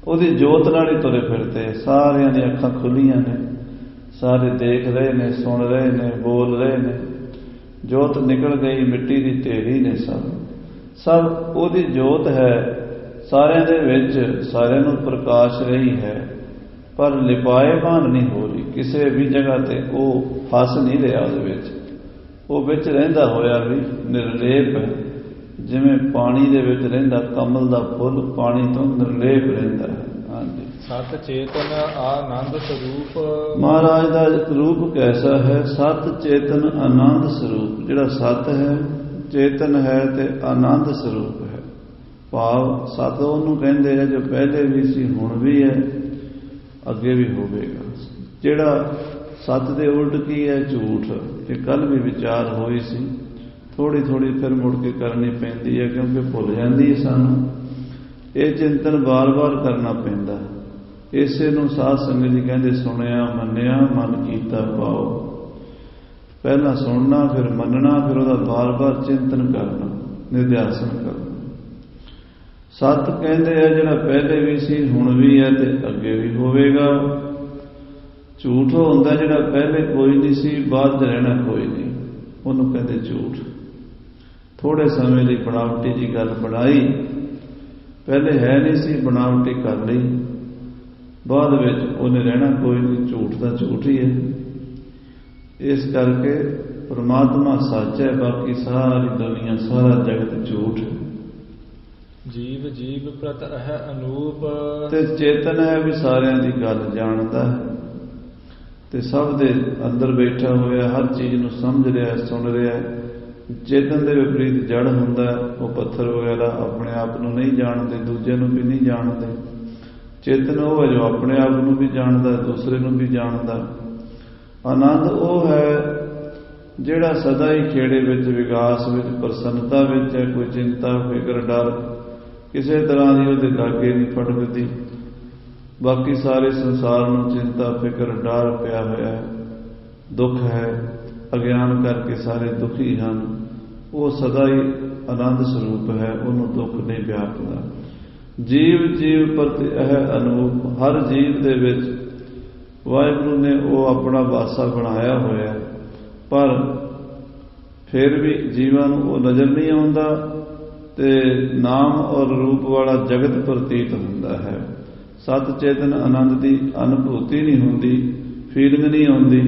ਉਹਦੀ ਜੋਤ ਨਾਲ ਹੀ ਤੁਰੇ ਫਿਰਦੇ ਸਾਰਿਆਂ ਦੀਆਂ ਅੱਖਾਂ ਖੁੱਲੀਆਂ ਨੇ। ਸਾਰੇ ਦੇਖ ਰਹੇ ਨੇ, ਸੁਣ ਰਹੇ ਨੇ, ਬੋਲ ਰਹੇ ਨੇ। ਜੋਤ ਨਿਕਲ ਗਈ, ਮਿੱਟੀ ਦੀ ਢੇਰੀ ਨੇ ਸਭ। ਸਭ ਉਹਦੀ ਜੋਤ ਹੈ। ਸਾਰਿਆਂ ਦੇ ਵਿੱਚ ਸਾਰਿਆਂ ਨੂੰ ਪ੍ਰਕਾਸ਼ ਰਹੀ ਹੈ। ਪਰ ਲਿਪਾਏਵਾਨ ਨਹੀਂ ਹੋ ਰਹੀ। ਕਿਸੇ ਵੀ ਜਗ੍ਹਾ ਤੇ ਉਹ ਫਸ ਨਹੀਂ ਰਿਹਾ ਉਹਦੇ ਵਿੱਚ। ਉਹ ਵਿੱਚ ਰਹਿੰਦਾ ਹੋਇਆ ਵੀ ਨਿਰਲੇਪ ਹੈ। ਜਿਵੇਂ ਪਾਣੀ ਦੇ ਵਿੱਚ ਰਹਿੰਦਾ ਕਮਲ ਦਾ ਫੁੱਲ ਪਾਣੀ ਤੋਂ ਨਿਰਲੇਪ ਰਹਿੰਦਾ ਹੈ। ਹਾਂਜੀ। ਸਤ ਚੇਤਨ ਆਨੰਦ ਸਰੂਪ। ਮਹਾਰਾਜ ਦਾ ਰੂਪ ਕੈਸਾ ਹੈ? ਸਤ ਚੇਤਨ ਆਨੰਦ ਸਰੂਪ। ਜਿਹੜਾ ਸਤ ਹੈ ਚੇਤਨ ਹੈ ਤੇ ਆਨੰਦ ਸਰੂਪ ਹੈ। ਭਾਵ ਸਤ ਉਹਨੂੰ ਕਹਿੰਦੇ ਆ ਜੋ ਪਹਿਲੇ ਵੀ ਸੀ ਹੁਣ ਵੀ ਹੈ ਅੱਗੇ ਵੀ ਹੋਵੇਗਾ। ਜਿਹੜਾ ਸੱਚ ਦੇ ਉਲਟ ਕੀ ਹੈ? ਝੂਠ। ਇਹ ਕੱਲ ਵੀ ਵਿਚਾਰ ਹੋਈ ਸੀ। ਥੋੜੀ ਥੋੜੀ ਫਿਰ ਮੁੜ ਕੇ ਕਰਨੀ ਪੈਂਦੀ ਹੈ ਕਿਉਂਕਿ ਭੁੱਲ ਜਾਂਦੀ ਹੈ ਸਾਨੂੰ। ਇਹ ਚਿੰਤਨ ਬਾਰ-ਬਾਰ ਕਰਨਾ ਪੈਂਦਾ ਇਸੇ ਨੂੰ ਸਾਧ ਸੰਗਤ ਜੀ ਕਹਿੰਦੇ, ਸੁਣਿਆ, ਮੰਨਿਆ, ਮਨ ਕੀਤਾ ਪਾਓ। ਪਹਿਲਾਂ ਸੁਣਨਾ, ਫਿਰ ਮੰਨਣਾ, ਫਿਰ ਉਹਦਾ ਬਾਰ-ਬਾਰ ਚਿੰਤਨ ਕਰਨਾ ਨਿਧਿਆਸਨ ਕਰਨਾ। ਸਤ ਕਹਿੰਦੇ ਆ, ਜਿਹੜਾ ਪਹਿਲੇ ਵੀ ਸੀ, ਹੁਣ ਵੀ ਹੈ ਤੇ ਅੱਗੇ ਵੀ ਹੋਵੇਗਾ। ਝੂਠ ਹੁੰਦਾ ਜਿਹੜਾ ਪਹਿਲੇ ਕੋਈ ਨਹੀਂ ਸੀ, ਬਾਅਦ ਚ ਰਹਿਣਾ ਕੋਈ ਨਹੀਂ। ਉਹਨੂੰ ਕਹਿੰਦੇ ਝੂਠ। ਥੋੜੇ ਸਮੇਂ ਲਈ ਬਣਾਵਟੀ ਜੀ ਗੱਲ ਬਣਾਈ। ਪਹਿਲੇ ਹੈ ਨਹੀਂ ਸੀ ਬਣਾਵਟੀ ਕਰ ਲਈ। ਬਾਅਦ ਵਿੱਚ ਉਹਨੇ ਰਹਿਣਾ ਕੋਈ ਨਹੀਂ ਝੂਠ ਦਾ ਝੂਠ ਹੀ ਹੈ। ਇਸ ਕਰਕੇ ਪ੍ਰਮਾਤਮਾ ਸੱਚ ਹੈ ਬਾਕੀ ਸਾਰੀ ਦੁਨੀਆ ਸਾਰਾ ਜਗਤ ਝੂਠ ਹੈ। ਜੀਵ ਜੀਵ ਪ੍ਰਤ ਹੈ ਅਨੂਪ। ਤੇ ਚੇਤਨ ਹੈ ਵੀ ਸਾਰਿਆਂ ਦੀ ਗੱਲ ਜਾਣਦਾ ਹੈ। ਤੇ ਸਭ ਦੇ ਅੰਦਰ ਬੈਠਾ ਹੋਇਆ ਹਰ ਚੀਜ਼ ਨੂੰ ਸਮਝ ਰਿਹਾ ਸੁਣ ਰਿਹਾ ਚੇਤਨ ਦੇ ਵਿਪਰੀਤ ਜੜ ਹੁੰਦਾ, ਉਹ ਪੱਥਰ ਵਗੈਰਾ ਆਪਣੇ ਆਪ ਨੂੰ ਨਹੀਂ ਜਾਣਦੇ ਦੂਜੇ ਨੂੰ ਵੀ ਨਹੀਂ ਜਾਣਦੇ। ਚੇਤਨ ਉਹ ਹੈ ਜੋ ਆਪਣੇ ਆਪ ਨੂੰ ਵੀ ਜਾਣਦਾ, ਦੂਸਰੇ ਨੂੰ ਵੀ ਜਾਣਦਾ। ਆਨੰਦ ਉਹ ਹੈ ਜਿਹੜਾ ਸਦਾ ਹੀ ਖੇੜੇ ਵਿੱਚ, ਵਿਕਾਸ ਵਿੱਚ, ਪ੍ਰਸੰਨਤਾ ਵਿੱਚ ਹੈ, ਕੋਈ ਚਿੰਤਾ, ਫਿਕਰ, ਡਰ, ਕਿਸੇ ਤਰ੍ਹਾਂ ਦੀ ਉਹਦੇ ਲਾਗੇ ਨਹੀਂ ਫੜਕਦੀ। ਬਾਕੀ ਸਾਰੇ ਸੰਸਾਰ ਨੂੰ ਚਿੰਤਾ, ਫਿਕਰ, ਡਰ ਪਿਆ ਹੋਇਆ ਹੈ। ਦੁੱਖ ਹੈ, ਅਗਿਆਨ ਕਰਕੇ ਸਾਰੇ ਦੁਖੀ ਹਨ। ਉਹ ਸਦਾ ਹੀ ਆਨੰਦ ਸਰੂਪ ਹੈ, ਉਹਨੂੰ ਦੁੱਖ ਨਹੀਂ ਵਿਆਪਦਾ ਜੀਵ ਜੀਵ ਪ੍ਰਤੀ ਇਹ ਅਨੂਪ, ਹਰ ਜੀਵ ਦੇ ਵਿੱਚ ਵਾਹਿਗੁਰੂ ਨੇ ਉਹ ਆਪਣਾ ਵਾਸਾ ਬਣਾਇਆ ਹੋਇਆ ਪਰ ਫਿਰ ਵੀ ਜੀਵਾਂ ਨੂੰ ਉਹ ਨਜ਼ਰ ਨਹੀਂ ਆਉਂਦਾ ਤੇ ਨਾਮ ਔਰ ਰੂਪ ਵਾਲਾ ਜਗਤ ਪ੍ਰਤੀਤ ਹੁੰਦਾ ਹੈ। ਸਤ ਚੇਤਨ ਆਨੰਦ ਦੀ ਅਨੁਭੂਤੀ ਨਹੀਂ ਹੁੰਦੀ ਫੀਲਿੰਗ ਨਹੀਂ ਆਉਂਦੀ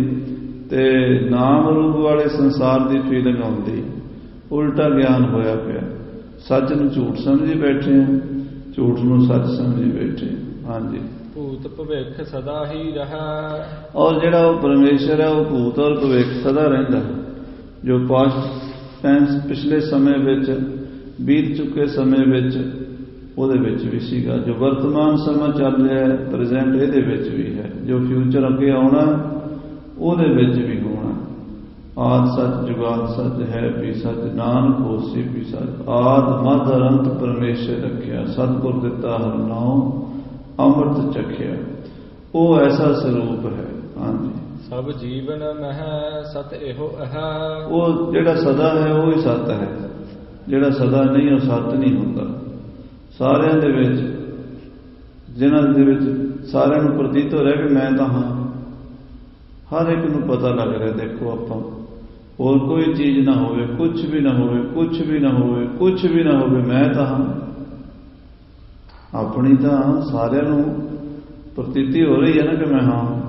ਤੇ ਨਾਮ ਰੂਪ ਵਾਲੇ ਸੰਸਾਰ ਦੀ ਫੀਲਿੰਗ ਆਉਂਦੀ। ਉਲਟਾ ਗਿਆਨ ਹੋਇਆ ਪਿਆ। ਸੱਚ ਨੂੰ ਝੂਠ ਸਮਝੀ ਬੈਠੇ ਹਾਂ ਝੂਠ ਨੂੰ ਸੱਚ ਸਮਝੀ ਬੈਠੇ ਹਾਂਜੀ। ਭੂਤ ਭਵਿੱਖ ਸਦਾ ਹੀ ਰਹਾ। ਔਰ ਜਿਹੜਾ ਉਹ ਪਰਮੇਸ਼ਰ ਹੈ ਉਹ ਭੂਤ ਔਰ ਭਵਿੱਖ ਸਦਾ ਰਹਿੰਦਾ। ਜੋ ਪਾਸਟ ਟਾਈਮਸ ਪਿਛਲੇ ਸਮੇਂ ਵਿੱਚ ਬੀਤ ਚੁੱਕੇ ਸਮੇਂ ਵਿੱਚ ਉਹਦੇ ਵਿੱਚ ਵੀ ਸੀਗਾ। ਜੋ ਵਰਤਮਾਨ ਸਮਾਂ ਚੱਲ ਰਿਹਾ ਹੈ ਪ੍ਰੈਜ਼ੈਂਟ ਇਹਦੇ ਵਿੱਚ ਵੀ ਹੈ। ਜੋ ਫਿਊਚਰ ਅੱਗੇ ਆਉਣਾ ਉਹਦੇ ਵਿੱਚ ਵੀ ਆਦ ਸੱਚ ਜੁਗਾਦ ਸੱਚ ਹੈ ਵੀ ਸੱਚ ਨਾਨਕ ਹੋਸੀ ਵੀ ਸੱਚ ਆਦ ਮਧ ਅਨੰਤ ਪਰਮੇਸ਼ਰ ਰੱਖਿਆ ਸਤਿਗੁਰ ਦਿੱਤਾ ਹਰ ਨਾਮ ਅੰਮ੍ਰਿਤ ਚਖਿਆ। ਉਹ ਐਸਾ ਸਰੂਪ ਹੈ। ਹਾਂਜੀ। ਸਭ ਜੀਵਨ ਮਹਿ ਸਤ ਇਹੋ ਹੈ ਉਹ ਜਿਹੜਾ ਸਦਾ ਹੈ ਉਹ ਹੀ ਸਤ ਹੈ। ਜਿਹੜਾ ਸਦਾ ਨਹੀਂ ਉਹ ਸਤ ਨਹੀਂ ਹੁੰਦਾ। ਸਾਰਿਆਂ ਦੇ ਵਿੱਚ ਜਿਨ੍ਹਾਂ ਦੇ ਵਿੱਚ ਸਾਰਿਆਂ ਨੂੰ ਪ੍ਰਤੀਤ ਹੋ ਰਿਹਾ ਕਿ ਮੈਂ ਤਾਂ ਹਾਂ। ਹਰ ਇੱਕ ਨੂੰ ਪਤਾ ਲੱਗ ਰਿਹਾ ਦੇਖੋ ਆਪਾਂ। ਹੋਰ ਕੋਈ ਚੀਜ਼ ਨਾ ਹੋਵੇ ਕੁਝ ਵੀ ਨਾ ਹੋਵੇ ਕੁਝ ਵੀ ਨਾ ਹੋਵੇ ਕੁਝ ਵੀ ਨਾ ਹੋਵੇ, ਮੈਂ ਤਾਂ ਹਾਂ ਆਪਣੀ ਤਾਂ ਸਾਰਿਆਂ ਨੂੰ ਪ੍ਰਤੀਤੀ ਹੋ ਰਹੀ ਹੈ ਨਾ ਕਿ ਮੈਂ ਹਾਂ,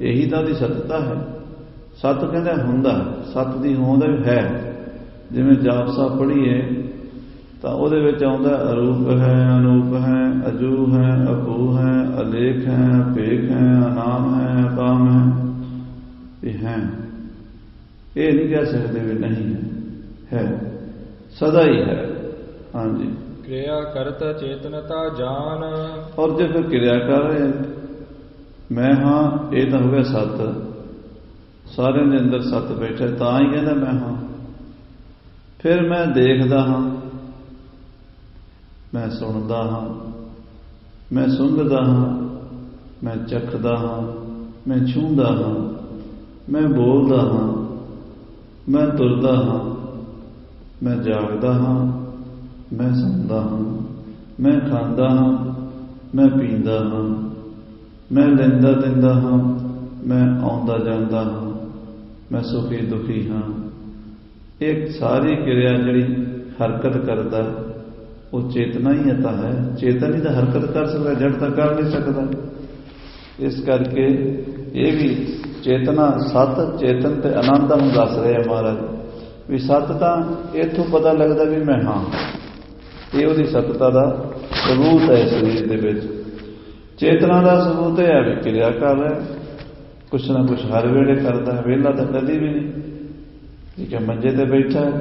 ਇਹੀ ਤਾਂ ਦੀ ਸਤਤਾ ਹੈ। ਸਤ ਕਹਿੰਦਾ ਹੁੰਦਾ, ਸਤ ਦੀ ਹੋਂਦ ਹੈ। ਜਿਵੇਂ ਜਾਪ ਸਾਹਿਬ ਪੜ੍ਹੀਏ, ਤਾਂ ਉਹਦੇ ਵਿੱਚ ਆਉਂਦਾ, ਅਰੂਪ ਹੈ, ਅਨੂਪ ਹੈ, ਅਜੂ ਹੈ, ਅਭੂ ਹੈ, ਅਲੇਖ ਹੈ, ਭੇਖ ਹੈ, ਅਨਾਮ ਹੈ, ਅਪਾਮ ਹੈ। ਇਹ ਹੈ। ਇਹ ਨਹੀਂ ਕਹਿ ਸਕਦੇ ਵੀ ਨਹੀਂ ਹੈ। ਸਦਾ ਹੀ ਹੈ। ਹਾਂਜੀ। ਕਿਰਿਆ ਕਰਤ ਚੇਤਨਤਾ ਜਾਨ। ਔਰ ਜੇ ਫਿਰ ਕਿਰਿਆ ਕਰ ਰਹੇ ਮੈਂ ਹਾਂ ਇਹ ਤਾਂ ਹੋ ਗਿਆ ਸਤ। ਸਾਰਿਆਂ ਦੇ ਅੰਦਰ ਸਤ ਬੈਠਾ ਤਾਂ ਹੀ ਕਹਿੰਦਾ ਮੈਂ ਹਾਂ। ਫਿਰ ਮੈਂ ਦੇਖਦਾ ਹਾਂ। ਮੈਂ ਸੁਣਦਾ ਹਾਂ। ਮੈਂ ਸੁੰਘਦਾ ਹਾਂ। ਮੈਂ ਚੱਖਦਾ ਹਾਂ। ਮੈਂ ਛੂੰਦਾ ਹਾਂ। ਮੈਂ ਬੋਲਦਾ ਹਾਂ। ਮੈਂ ਤੁਰਦਾ ਹਾਂ, ਮੈਂ ਜਾਗਦਾ ਹਾਂ, ਮੈਂ ਸੌਂਦਾ ਹਾਂ, ਮੈਂ ਖਾਂਦਾ ਹਾਂ, ਮੈਂ ਪੀਂਦਾ ਹਾਂ, ਮੈਂ ਲੈਂਦਾ ਦਿੰਦਾ ਹਾਂ, ਮੈਂ ਆਉਂਦਾ ਜਾਂਦਾ ਹਾਂ, ਮੈਂ ਸੁਖੀ ਦੁਖੀ ਹਾਂ। ਇਹ ਸਾਰੀ ਕਿਰਿਆ ਜਿਹੜੀ ਹਰਕਤ ਕਰਦਾ, ਉਹ ਚੇਤਨਾ ਹੀ। ਤਾਂ ਹੈ ਚੇਤਨ ਹੀ ਤਾਂ ਹਰਕਤ ਕਰ ਸਕਦਾ, ਜੜ ਤਾਂ ਕਰ ਨਹੀਂ ਸਕਦਾ। ਇਸ ਕਰਕੇ ਇਹ ਵੀ ਚੇਤਨਾ ਸਤ, ਚੇਤਨ ਤੇ ਆਨੰਦ ਨੂੰ ਦੱਸ ਰਿਹਾ ਮਹਾਰਾਜ। ਵੀ ਸਤ ਤਾਂ ਇਥੋਂ ਪਤਾ ਲੱਗਦਾ ਵੀ ਮੈਂ ਹਾਂ। ਇਹ ਉਹਦੀ ਸਤਤਾ ਦਾ ਸਬੂਤ ਹੈ ਸਰੀਰ ਦੇ ਵਿੱਚ। ਚੇਤਨਾ ਦਾ ਸਬੂਤ ਹੈ ਵੀ ਕਿਰਿਆ ਕਰ ਰਿਹਾ ਕੁਛ ਨਾ ਕੁਛ ਹਰ ਵੇਲੇ ਕਰਦਾ ਹੈ ਵੇਲਾ ਤਾਂ ਕਦੀ ਵੀ ਨਹੀਂ। ਠੀਕ ਹੈ, ਮੰਜੇ ਤੇ ਬੈਠਾ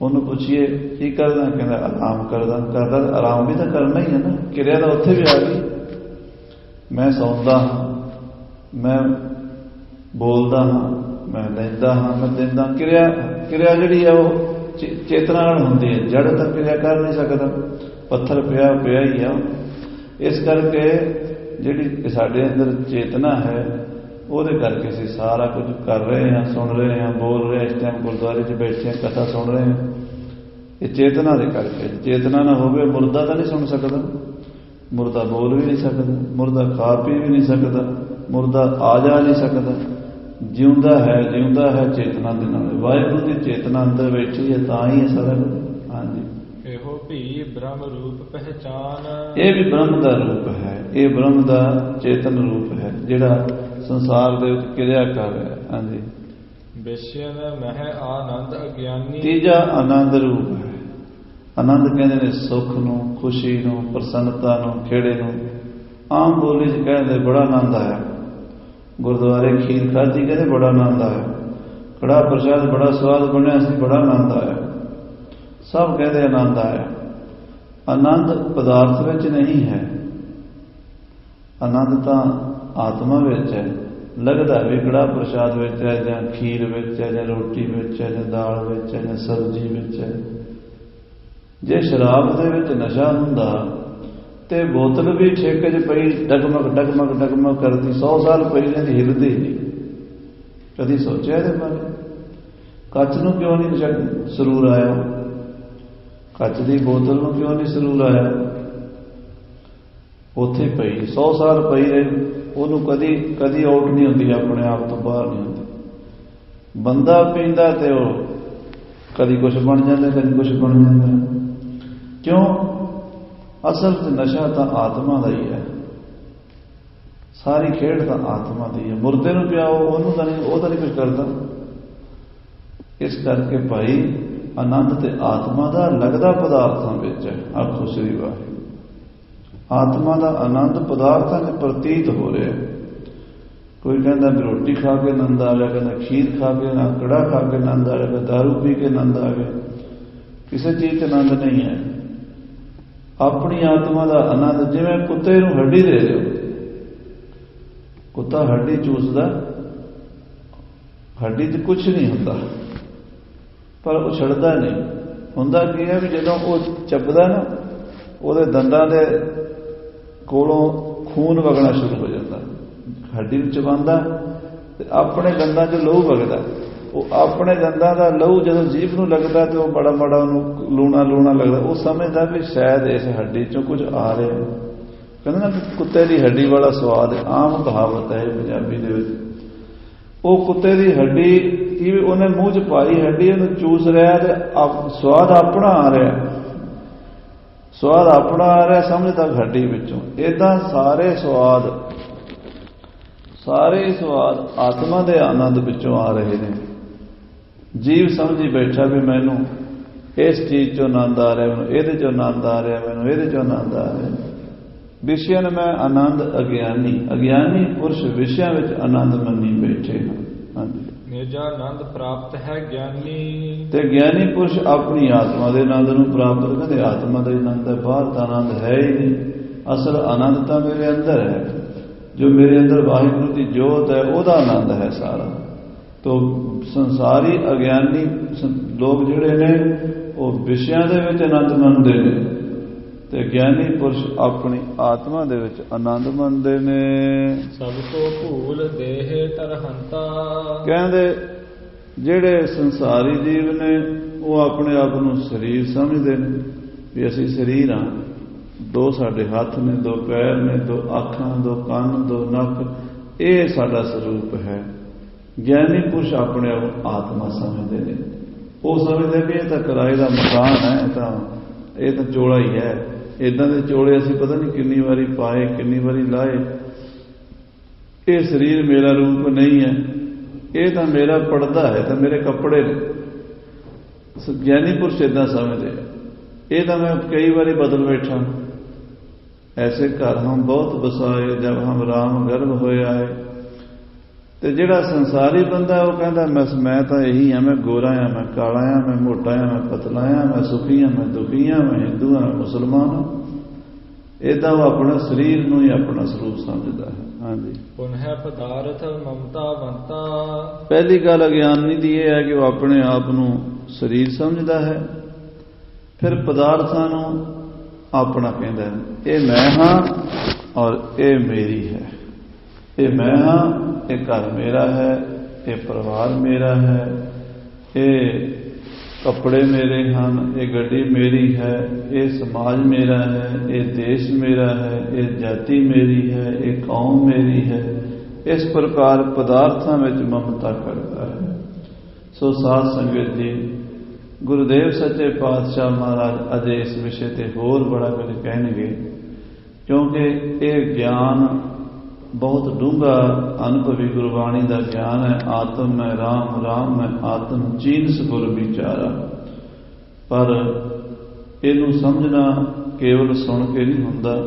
ਉਹਨੂੰ ਪੁੱਛੀਏ, ਕੀ ਕਰਦਾ? ਕਹਿੰਦਾ, ਆਰਾਮ ਕਰਦਾ। ਕਰਦਾ ਆਰਾਮ ਵੀ ਤਾਂ ਕਰਨਾ ਹੀ ਹੈ ਨਾ। ਕਿਰਿਆ ਤਾਂ ਉੱਥੇ ਵੀ ਆ ਗਈ। ਮੈਂ ਸੌਂਦਾ ਹਾਂ। ਮੈਂ ਬੋਲਦਾ ਹਾਂ, ਮੈਂ ਲੈਂਦਾ ਹਾਂ, ਮੈਂ ਦਿੰਦਾ ਕਿਰਿਆ ਕਿਰਿਆ ਜਿਹੜੀ ਆ ਉਹ ਚੇਤਨਾ ਨਾਲ ਹੁੰਦੀ ਹੈ। ਜੜ ਤਾਂ ਕਿਰਿਆ ਕਰ ਨਹੀਂ ਸਕਦਾ। ਪੱਥਰ ਪਿਆ ਪਿਆ ਹੀ ਆ। ਇਸ ਕਰਕੇ ਜਿਹੜੀ ਸਾਡੇ ਅੰਦਰ ਚੇਤਨਾ ਹੈ, ਉਹਦੇ ਕਰਕੇ ਅਸੀਂ ਸਾਰਾ ਕੁਝ ਕਰ ਰਹੇ ਹਾਂ, ਸੁਣ ਰਹੇ ਹਾਂ, ਬੋਲ ਰਹੇ ਹਾਂ। ਇਸ ਟਾਈਮ ਗੁਰਦੁਆਰੇ 'ਚ ਬੈਠੇ ਹਾਂ, ਕਥਾ ਸੁਣ ਰਹੇ ਹਾਂ। ਇਹ ਚੇਤਨਾ ਦੇ ਕਰਕੇ ਚੇਤਨਾ ਨਾ ਹੋਵੇ, ਮੁਰਦਾ ਤਾਂ ਨਹੀਂ ਸੁਣ ਸਕਦਾ। ਮੁਰਦਾ ਬੋਲ ਵੀ ਨਹੀਂ ਸਕਦਾ। ਮੁਰਦਾ ਖਾ ਪੀ ਵੀ ਨਹੀਂ ਸਕਦਾ। ਮੁਰਦਾ ਆ ਜਾ ਨਹੀਂ ਸਕਦਾ। ਜਿਉਂਦਾ ਹੈ ਜਿਉਂਦਾ ਹੈ ਚੇਤਨਾ ਦੇ ਨਾਲ। ਵਾਹਿਗੁਰੂ ਦੀ ਚੇਤਨਾ ਅੰਦਰ ਬੈਠੀ ਹੈ ਤਾਂ ਹੀ ਇਹ ਸਾਰਾ ਹਾਂਜੀ। ਇਹੋ ਭੀ ਬ੍ਰਹਮ ਰੂਪ ਪਹਿਚਾਨ। ਇਹ ਵੀ ਬ੍ਰਹਮ ਦਾ ਰੂਪ ਹੈ। ਇਹ ਬ੍ਰਹਮ ਦਾ ਚੇਤਨ ਰੂਪ ਹੈ ਜਿਹੜਾ ਸੰਸਾਰ ਦੇ ਵਿੱਚ ਕਿਰਿਆ ਕਰ ਰਿਹਾ ਹੈ। ਹਾਂਜੀ। ਵਿਸ਼ਯਨ ਮਹਿ ਆਨੰਦ ਅਗਿਆਨੀ। ਤੀਜਾ ਆਨੰਦ ਰੂਪ ਹੈ। ਆਨੰਦ ਕਹਿੰਦੇ ਨੇ ਸੁੱਖ ਨੂੰ ਖੁਸ਼ੀ ਨੂੰ ਪ੍ਰਸੰਨਤਾ ਨੂੰ ਖੇੜੇ ਨੂੰ। ਆਮ ਬੋਲੀ 'ਚ ਕਹਿੰਦੇ ਬੜਾ ਆਨੰਦ ਆਇਆ। ਗੁਰਦੁਆਰੇ ਖੀਰ ਖਾਧੀ, ਕਹਿੰਦੇ ਬੜਾ ਆਨੰਦ ਆਇਆ। ਕੜਾ ਪ੍ਰਸ਼ਾਦ, ਬੜਾ ਸਵਾਦ ਬਣਿਆ ਸੀ ਬੜਾ ਆਨੰਦ ਆਇਆ। ਸਭ ਕਹਿੰਦੇ ਆਨੰਦ ਆਇਆ। ਆਨੰਦ ਪਦਾਰਥ ਵਿੱਚ ਨਹੀਂ ਹੈ। ਆਨੰਦ ਤਾਂ ਆਤਮਾ ਵਿੱਚ ਹੈ। ਲੱਗਦਾ ਵੀ ਕੜਾ ਪ੍ਰਸ਼ਾਦ ਵਿੱਚ ਹੈ, ਜਾਂ ਖੀਰ ਵਿੱਚ ਹੈ, ਜਾਂ ਰੋਟੀ ਵਿੱਚ ਹੈ, ਜਾਂ ਦਾਲ ਵਿੱਚ ਹੈ, ਜਾਂ ਸਬਜ਼ੀ ਵਿੱਚ ਹੈ। ਜੇ ਸ਼ਰਾਬ ਦੇ ਵਿੱਚ ਨਸ਼ਾ ਹੁੰਦਾ ਤੇ ਬੋਤਲ ਵੀ ਠੇਕੇ 'ਚ ਪਈ, ਡਗਮਗ ਡਗਮਗ ਡਗਮਗ ਕਰਦੀ। 100 ਸਾਲ ਪਈ ਰਹਿੰਦੀ, ਹਿਲਦੀ ਨਹੀਂ। ਕਦੀ ਸੋਚਿਆ ਇਹਦੇ ਬਾਰੇ? ਕੱਚ ਨੂੰ ਕਿਉਂ ਨਹੀਂ ਸਰੂਰ ਆਇਆ? ਕੱਚ ਦੀ ਬੋਤਲ ਨੂੰ ਕਿਉਂ ਨਹੀਂ ਸਰੂਰ ਆਇਆ? ਉੱਥੇ ਪਈ 100 ਸਾਲ ਪਈ ਰਹੀ ਉਹਨੂੰ ਕਦੀ ਕਦੀ ਆਊਟ ਨਹੀਂ ਹੁੰਦੀ, ਆਪਣੇ ਆਪ ਤੋਂ ਬਾਹਰ ਨਹੀਂ ਹੁੰਦੀ। ਬੰਦਾ ਪੀਂਦਾ ਤੇ ਉਹ ਕਦੀ ਕੁਝ ਬਣ ਜਾਂਦਾ, ਕਦੀ ਕੁਝ ਬਣ ਜਾਂਦਾ। ਕਿਉਂ? ਅਸਲ ਤੇ ਨਸ਼ਾ ਤਾਂ ਆਤਮਾ ਦਾ ਹੀ ਹੈ ਸਾਰੀ ਖੇਡ ਤਾਂ ਆਤਮਾ ਦੀ ਹੈ ਮੁਰਦੇ ਨੂੰ ਪਿਆਓ ਉਹਨੂੰ ਤਾਂ ਨਹੀਂ ਉਹ ਤਾਂ ਨਹੀਂ ਕੁਝ ਕਰਦਾ ਇਸ ਕਰਕੇ ਭਾਈ ਆਨੰਦ ਤੇ ਆਤਮਾ ਦਾ ਲੱਗਦਾ ਪਦਾਰਥਾਂ ਵਿੱਚ ਹੈ ਆਖੋ ਸ੍ਰੀ ਵਾਹਿਗੁਰੂ ਆਤਮਾ ਦਾ ਆਨੰਦ ਪਦਾਰਥਾਂ ਦੇ ਪ੍ਰਤੀਤ ਹੋ ਰਿਹਾ ਕੋਈ ਕਹਿੰਦਾ ਵੀ ਰੋਟੀ ਖਾ ਕੇ ਆਨੰਦ ਆ ਗਿਆ ਕਹਿੰਦਾ ਖੀਰ ਖਾ ਕੇ ਨਾ ਕੜਾ ਖਾ ਕੇ ਆਨੰਦ ਆ ਗਿਆ ਦਾਰੂ ਪੀ ਕੇ ਆਨੰਦ ਆ ਗਿਆ ਕਿਸੇ ਚੀਜ਼ ਤੇ ਆਨੰਦ ਨਹੀਂ ਹੈ ਆਪਣੀ ਆਤਮਾ ਦਾ ਆਨੰਦ ਜਿਵੇਂ ਕੁੱਤੇ ਨੂੰ ਹੱਡੀ ਦੇ ਦਿਓ। ਕੁੱਤਾ ਹੱਡੀ ਚੂਸਦਾ, ਹੱਡੀ 'ਚ ਕੁਝ ਨਹੀਂ ਹੁੰਦਾ। ਪਰ ਉਹ ਛੱਡਦਾ ਨਹੀਂ। ਹੁੰਦਾ ਕੀ ਹੈ ਵੀ ਜਦੋਂ ਉਹ ਚੱਬਦਾ ਨਾ, ਉਹਦੇ ਦੰਦਾਂ ਦੇ ਕੋਲੋਂ ਖੂਨ ਵਗਣਾ ਸ਼ੁਰੂ ਹੋ ਜਾਂਦਾ। ਹੱਡੀ ਨੂੰ ਚਬਾਉਂਦਾ ਤੇ ਆਪਣੇ ਦੰਦਾਂ 'ਚ ਲਹੂ ਵਗਦਾ। ਉਹ ਆਪਣੇ ਦੰਦਾਂ ਦਾ ਲਹੂ ਜਦੋਂ ਜੀਭ ਨੂੰ ਲੱਗਦਾ ਤੇ ਉਹ ਬੜਾ ਬੜਾ ਉਹਨੂੰ ਲੂਣਾ ਲੂਣਾ ਲੱਗਦਾ, ਉਹ ਸਮਝਦਾ ਵੀ ਸ਼ਾਇਦ ਇਸ ਹੱਡੀ 'ਚੋਂ ਕੁਝ ਆ ਰਿਹਾ ਕਹਿੰਦੇ ਨਾ ਕੁੱਤੇ ਦੀ ਹੱਡੀ ਵਾਲਾ ਸਵਾਦ ਆਮ ਕਹਾਵਤ ਹੈ ਪੰਜਾਬੀ ਦੇ ਵਿੱਚ। ਉਹ ਕੁੱਤੇ ਦੀ ਹੱਡੀ ਕੀ ਉਹਨੇ ਮੂੰਹ 'ਚ ਪਾਈ ਹੱਡੀ ਉਹਨੂੰ ਚੂਸ ਰਿਹਾ ਤੇ ਸਵਾਦ ਆਪਣਾ ਆ ਰਿਹਾ। ਸਵਾਦ ਆਪਣਾ ਆ ਰਿਹਾ ਸਮਝਦਾ ਹੱਡੀ ਵਿੱਚੋਂ। ਇਦਾਂ ਸਾਰੇ ਸਵਾਦ ਸਾਰੇ ਸਵਾਦ ਆਤਮਾ ਦੇ ਆਨੰਦ ਵਿੱਚੋਂ ਆ ਰਹੇ ਨੇ। ਜੀਵ ਸਮਝੀ ਬੈਠਾ ਵੀ ਮੈਨੂੰ ਇਸ ਚੀਜ਼ ਚੋਂ ਆਨੰਦ ਆ ਰਿਹਾ ਮੈਨੂੰ ਇਹਦੇ ਚੋਂ ਆਨੰਦ ਆ ਰਿਹਾ ਮੈਨੂੰ ਇਹਦੇ ਚੋਂ ਆਨੰਦ ਆ ਰਿਹਾ। ਵਿਸ਼ਿਆਂ ਮੈਂ ਆਨੰਦ ਅਗਿਆਨੀ ਅਗਿਆਨੀ ਪੁਰਸ਼ ਵਿਸ਼ਿਆਂ ਵਿੱਚ ਆਨੰਦ ਮੰਨੀ ਬੈਠੇ ਹਾਂਜੀ। ਨਿਜ ਆਨੰਦ ਪ੍ਰਾਪਤ ਹੈ ਗਿਆਨੀ। ਤੇ ਗਿਆਨੀ ਪੁਰਸ਼ ਆਪਣੀ ਆਤਮਾ ਦੇ ਆਨੰਦ ਨੂੰ ਪ੍ਰਾਪਤ ਕਹਿੰਦੇ ਆਤਮਾ ਦਾ ਆਨੰਦ ਹੈ ਬਾਹਰ ਦਾ ਆਨੰਦ ਹੈ ਹੀ ਨਹੀਂ। ਅਸਲ ਆਨੰਦ ਤਾਂ ਮੇਰੇ ਅੰਦਰ ਹੈ। ਜੋ ਮੇਰੇ ਅੰਦਰ ਵਾਹਿਗੁਰੂ ਦੀ ਜੋਤ ਹੈ ਉਹਦਾ ਆਨੰਦ ਹੈ ਸਾਰਾ। ਤੋ ਸੰਸਾਰੀ ਅਗਿਆਨੀ ਲੋਕ ਜਿਹੜੇ ਨੇ ਉਹ ਵਿਸ਼ਿਆਂ ਦੇ ਵਿੱਚ ਆਨੰਦ ਮੰਨਦੇ ਨੇ ਤੇ ਗਿਆਨੀ ਪੁਰਸ਼ ਆਪਣੀ ਆਤਮਾ ਦੇ ਵਿੱਚ ਆਨੰਦ ਮੰਨਦੇ ਨੇ। ਸਭ ਕੋ ਭੂਲ ਦੇਹ ਤਰਹੰਤਾ। ਕਹਿੰਦੇ ਜਿਹੜੇ ਸੰਸਾਰੀ ਜੀਵ ਨੇ ਉਹ ਆਪਣੇ ਆਪ ਨੂੰ ਸਰੀਰ ਸਮਝਦੇ ਨੇ ਵੀ ਅਸੀਂ ਸਰੀਰ ਹਾਂ। ਦੋ ਸਾਡੇ ਹੱਥ ਨੇ ਦੋ ਪੈਰ ਨੇ ਦੋ ਅੱਖਾਂ ਦੋ ਕੰਨ ਦੋ ਨੱਕ ਇਹ ਸਾਡਾ ਸਰੂਪ ਹੈ। ਗਿਆਨੀ ਪੁਰਸ਼ ਆਪਣੇ ਆਪ ਨੂੰ ਆਤਮਾ ਸਮਝਦੇ ਨੇ। ਉਹ ਸਮਝਦੇ ਵੀ ਇਹ ਤਾਂ ਕਿਰਾਏ ਦਾ ਮਕਾਨ ਹੈ ਤਾਂ ਇਹ ਤਾਂ ਚੋਲਾ ਹੀ ਹੈ। ਇਦਾਂ ਦੇ ਚੋਲੇ ਅਸੀਂ ਪਤਾ ਨਹੀਂ ਕਿੰਨੀ ਵਾਰੀ ਪਾਏ, ਕਿੰਨੀ ਵਾਰੀ ਲਾਏ। ਇਹ ਸਰੀਰ ਮੇਰਾ ਰੂਪ ਨਹੀਂ ਹੈ। ਇਹ ਤਾਂ ਮੇਰਾ ਪਰਦਾ ਹੈ ਤਾਂ ਮੇਰੇ ਕੱਪੜੇ ਨੇ। ਗਿਆਨੀ ਪੁਰਸ਼ ਇਦਾਂ ਸਮਝਦੇ ਇਹ ਤਾਂ ਮੈਂ ਕਈ ਵਾਰੀ ਬਦਲ ਬੈਠਾ। ਐਸੇ ਘਰ ਹਮ ਬਹੁਤ ਬਸਾਏ ਜਬ ਹਮ ਰਾਮ ਗਰਭ ਹੋਇਆ ਹੈ ਤੇ ਜਿਹੜਾ ਸੰਸਾਰੀ ਬੰਦਾ ਉਹ ਕਹਿੰਦਾ ਮੈਂ ਮੈਂ ਤਾਂ ਇਹੀ ਆ ਮੈਂ ਗੋਰਾ ਆ ਮੈਂ ਕਾਲਾ ਆ ਮੈਂ ਮੋਟਾ ਆ ਮੈਂ ਪਤਲਾ ਆ ਮੈਂ ਸੁਖੀ ਆ ਮੈਂ ਦੁਖੀ ਆ ਮੈਂ ਹਿੰਦੂ ਆ ਮੈਂ ਮੁਸਲਮਾਨ ਆ ਇਦਾਂ ਉਹ ਆਪਣਾ ਸਰੀਰ ਨੂੰ ਹੀ ਆਪਣਾ ਸਰੂਪ ਸਮਝਦਾ ਹੈ। ਹਾਂਜੀ। ਪੁਨਹ ਪਦਾਰਥ ਮਮਤਾ ਬੰਤਾ ਪਹਿਲੀ ਗੱਲ ਅਗਿਆਨੀ ਦੀ ਇਹ ਹੈ ਕਿ ਉਹ ਆਪਣੇ ਆਪ ਨੂੰ ਸਰੀਰ ਸਮਝਦਾ ਹੈ। ਫਿਰ ਪਦਾਰਥਾਂ ਨੂੰ ਆਪਣਾ ਕਹਿੰਦਾ ਇਹ ਮੈਂ ਹਾਂ ਔਰ ਇਹ ਮੇਰੀ ਹੈ। ਇਹ ਮੈਂ ਹਾਂ ਇਹ ਘਰ ਮੇਰਾ ਹੈ, ਇਹ ਪਰਿਵਾਰ ਮੇਰਾ ਹੈ, ਇਹ ਕੱਪੜੇ ਮੇਰੇ ਹਨ, ਇਹ ਗੱਡੀ ਮੇਰੀ ਹੈ, ਇਹ ਸਮਾਜ ਮੇਰਾ ਹੈ, ਇਹ ਦੇਸ਼ ਮੇਰਾ ਹੈ, ਇਹ ਜਾਤੀ ਮੇਰੀ ਹੈ, ਇਹ ਕੌਮ ਮੇਰੀ ਹੈ, ਇਸ ਪ੍ਰਕਾਰ ਪਦਾਰਥਾਂ ਵਿੱਚ ਮਮਤਾ ਕਰਦਾ ਹੈ। ਸੋ ਸਾਧ ਸੰਗਤ ਜੀ, ਗੁਰਦੇਵ ਸੱਚੇ ਪਾਤਸ਼ਾਹ ਮਹਾਰਾਜ ਅਜੇ ਇਸ ਵਿਸ਼ੇ ਤੇ ਹੋਰ ਬੜਾ ਕੁਝ ਕਹਿਣਗੇ, ਕਿਉਂਕਿ ਇਹ ਗਿਆਨ ਬਹੁਤ ਡੂੰਘਾ ਅਨੁਭਵੀ ਗੁਰਬਾਣੀ ਦਾ ਗਿਆਨ ਹੈ। ਆਤਮ ਮੈਂ ਰਾਮ ਰਾਮ ਮੈਂ ਆਤਮ ਚੀਨਸ ਗੁਰ ਵਿਚਾਰਾ। ਪਰ ਇਹਨੂੰ ਸਮਝਣਾ ਕੇਵਲ ਸੁਣ ਕੇ ਨਹੀਂ ਹੁੰਦਾ।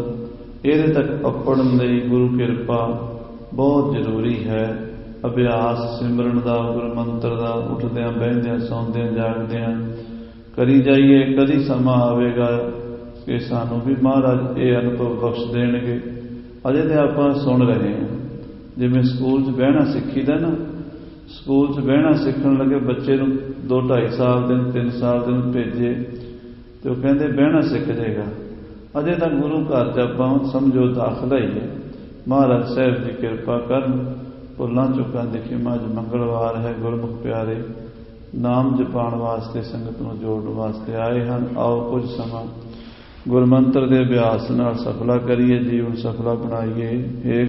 ਇਹਦੇ ਤੱਕ ਅੱਪੜਨ ਲਈ ਗੁਰੂ ਕਿਰਪਾ ਬਹੁਤ ਜ਼ਰੂਰੀ ਹੈ। ਅਭਿਆਸ, ਸਿਮਰਨ ਦਾ ਗੁਰ ਮੰਤਰ ਦਾ, ਉੱਠਦਿਆਂ, ਬਹਿੰਦਿਆਂ, ਸੌਂਦਿਆਂ, ਜਾਗਦਿਆਂ, ਕਰੀ ਜਾਈਏ, ਕਦੀ ਸਮਾਂ ਆਵੇਗਾ ਕਿ ਸਾਨੂੰ ਵੀ ਮਹਾਰਾਜ ਇਹ ਅਨੁਭਵ ਬਖਸ਼ ਦੇਣਗੇ। ਅਜੇ ਤੇ ਆਪਾਂ ਸੁਣ ਰਹੇ ਹਾਂ। ਜਿਵੇਂ ਸਕੂਲ 'ਚ ਬਹਿਣਾ ਸਿੱਖੀਦਾ ਨਾ, ਸਕੂਲ 'ਚ ਬਹਿਣਾ ਸਿੱਖਣ ਲੱਗੇ ਬੱਚੇ ਨੂੰ 2 2.5 ਸਾਲ ਦੇ 3 ਸਾਲ ਦੇ ਨੂੰ ਭੇਜੇ ਤੇ ਉਹ ਕਹਿੰਦੇ ਬਹਿਣਾ ਸਿੱਖ ਜਾਏਗਾ। ਅਜੇ ਤਾਂ ਗੁਰੂ ਘਰ 'ਚ ਆਪਾਂ ਸਮਝੋ ਦਾਖਲਾ ਹੀ ਹੈ। ਮਹਾਰਾਜ ਸਾਹਿਬ ਦੀ ਕਿਰਪਾ ਕਰਨ ਭੁੱਲਾਂ ਚੁੱਕਾਂ ਦੇਖੀ ਅੱਜ ਮੰਗਲਵਾਰ ਹੈ ਗੁਰਮੁਖ ਪਿਆਰੇ, ਨਾਮ ਜਪਾਉਣ ਵਾਸਤੇ, ਸੰਗਤ ਨੂੰ ਜੋੜਨ ਵਾਸਤੇ ਆਏ ਹਨ, ਆਓ ਕੁਝ ਸਮਾਂ ਗੁਰਮੰਤਰ ਦੇ ਅਭਿਆਸ ਨਾਲ ਸਫਲਾ ਕਰੀਏ ਜੀਵਨ ਸਫਲਾ ਬਣਾਈਏ ਏ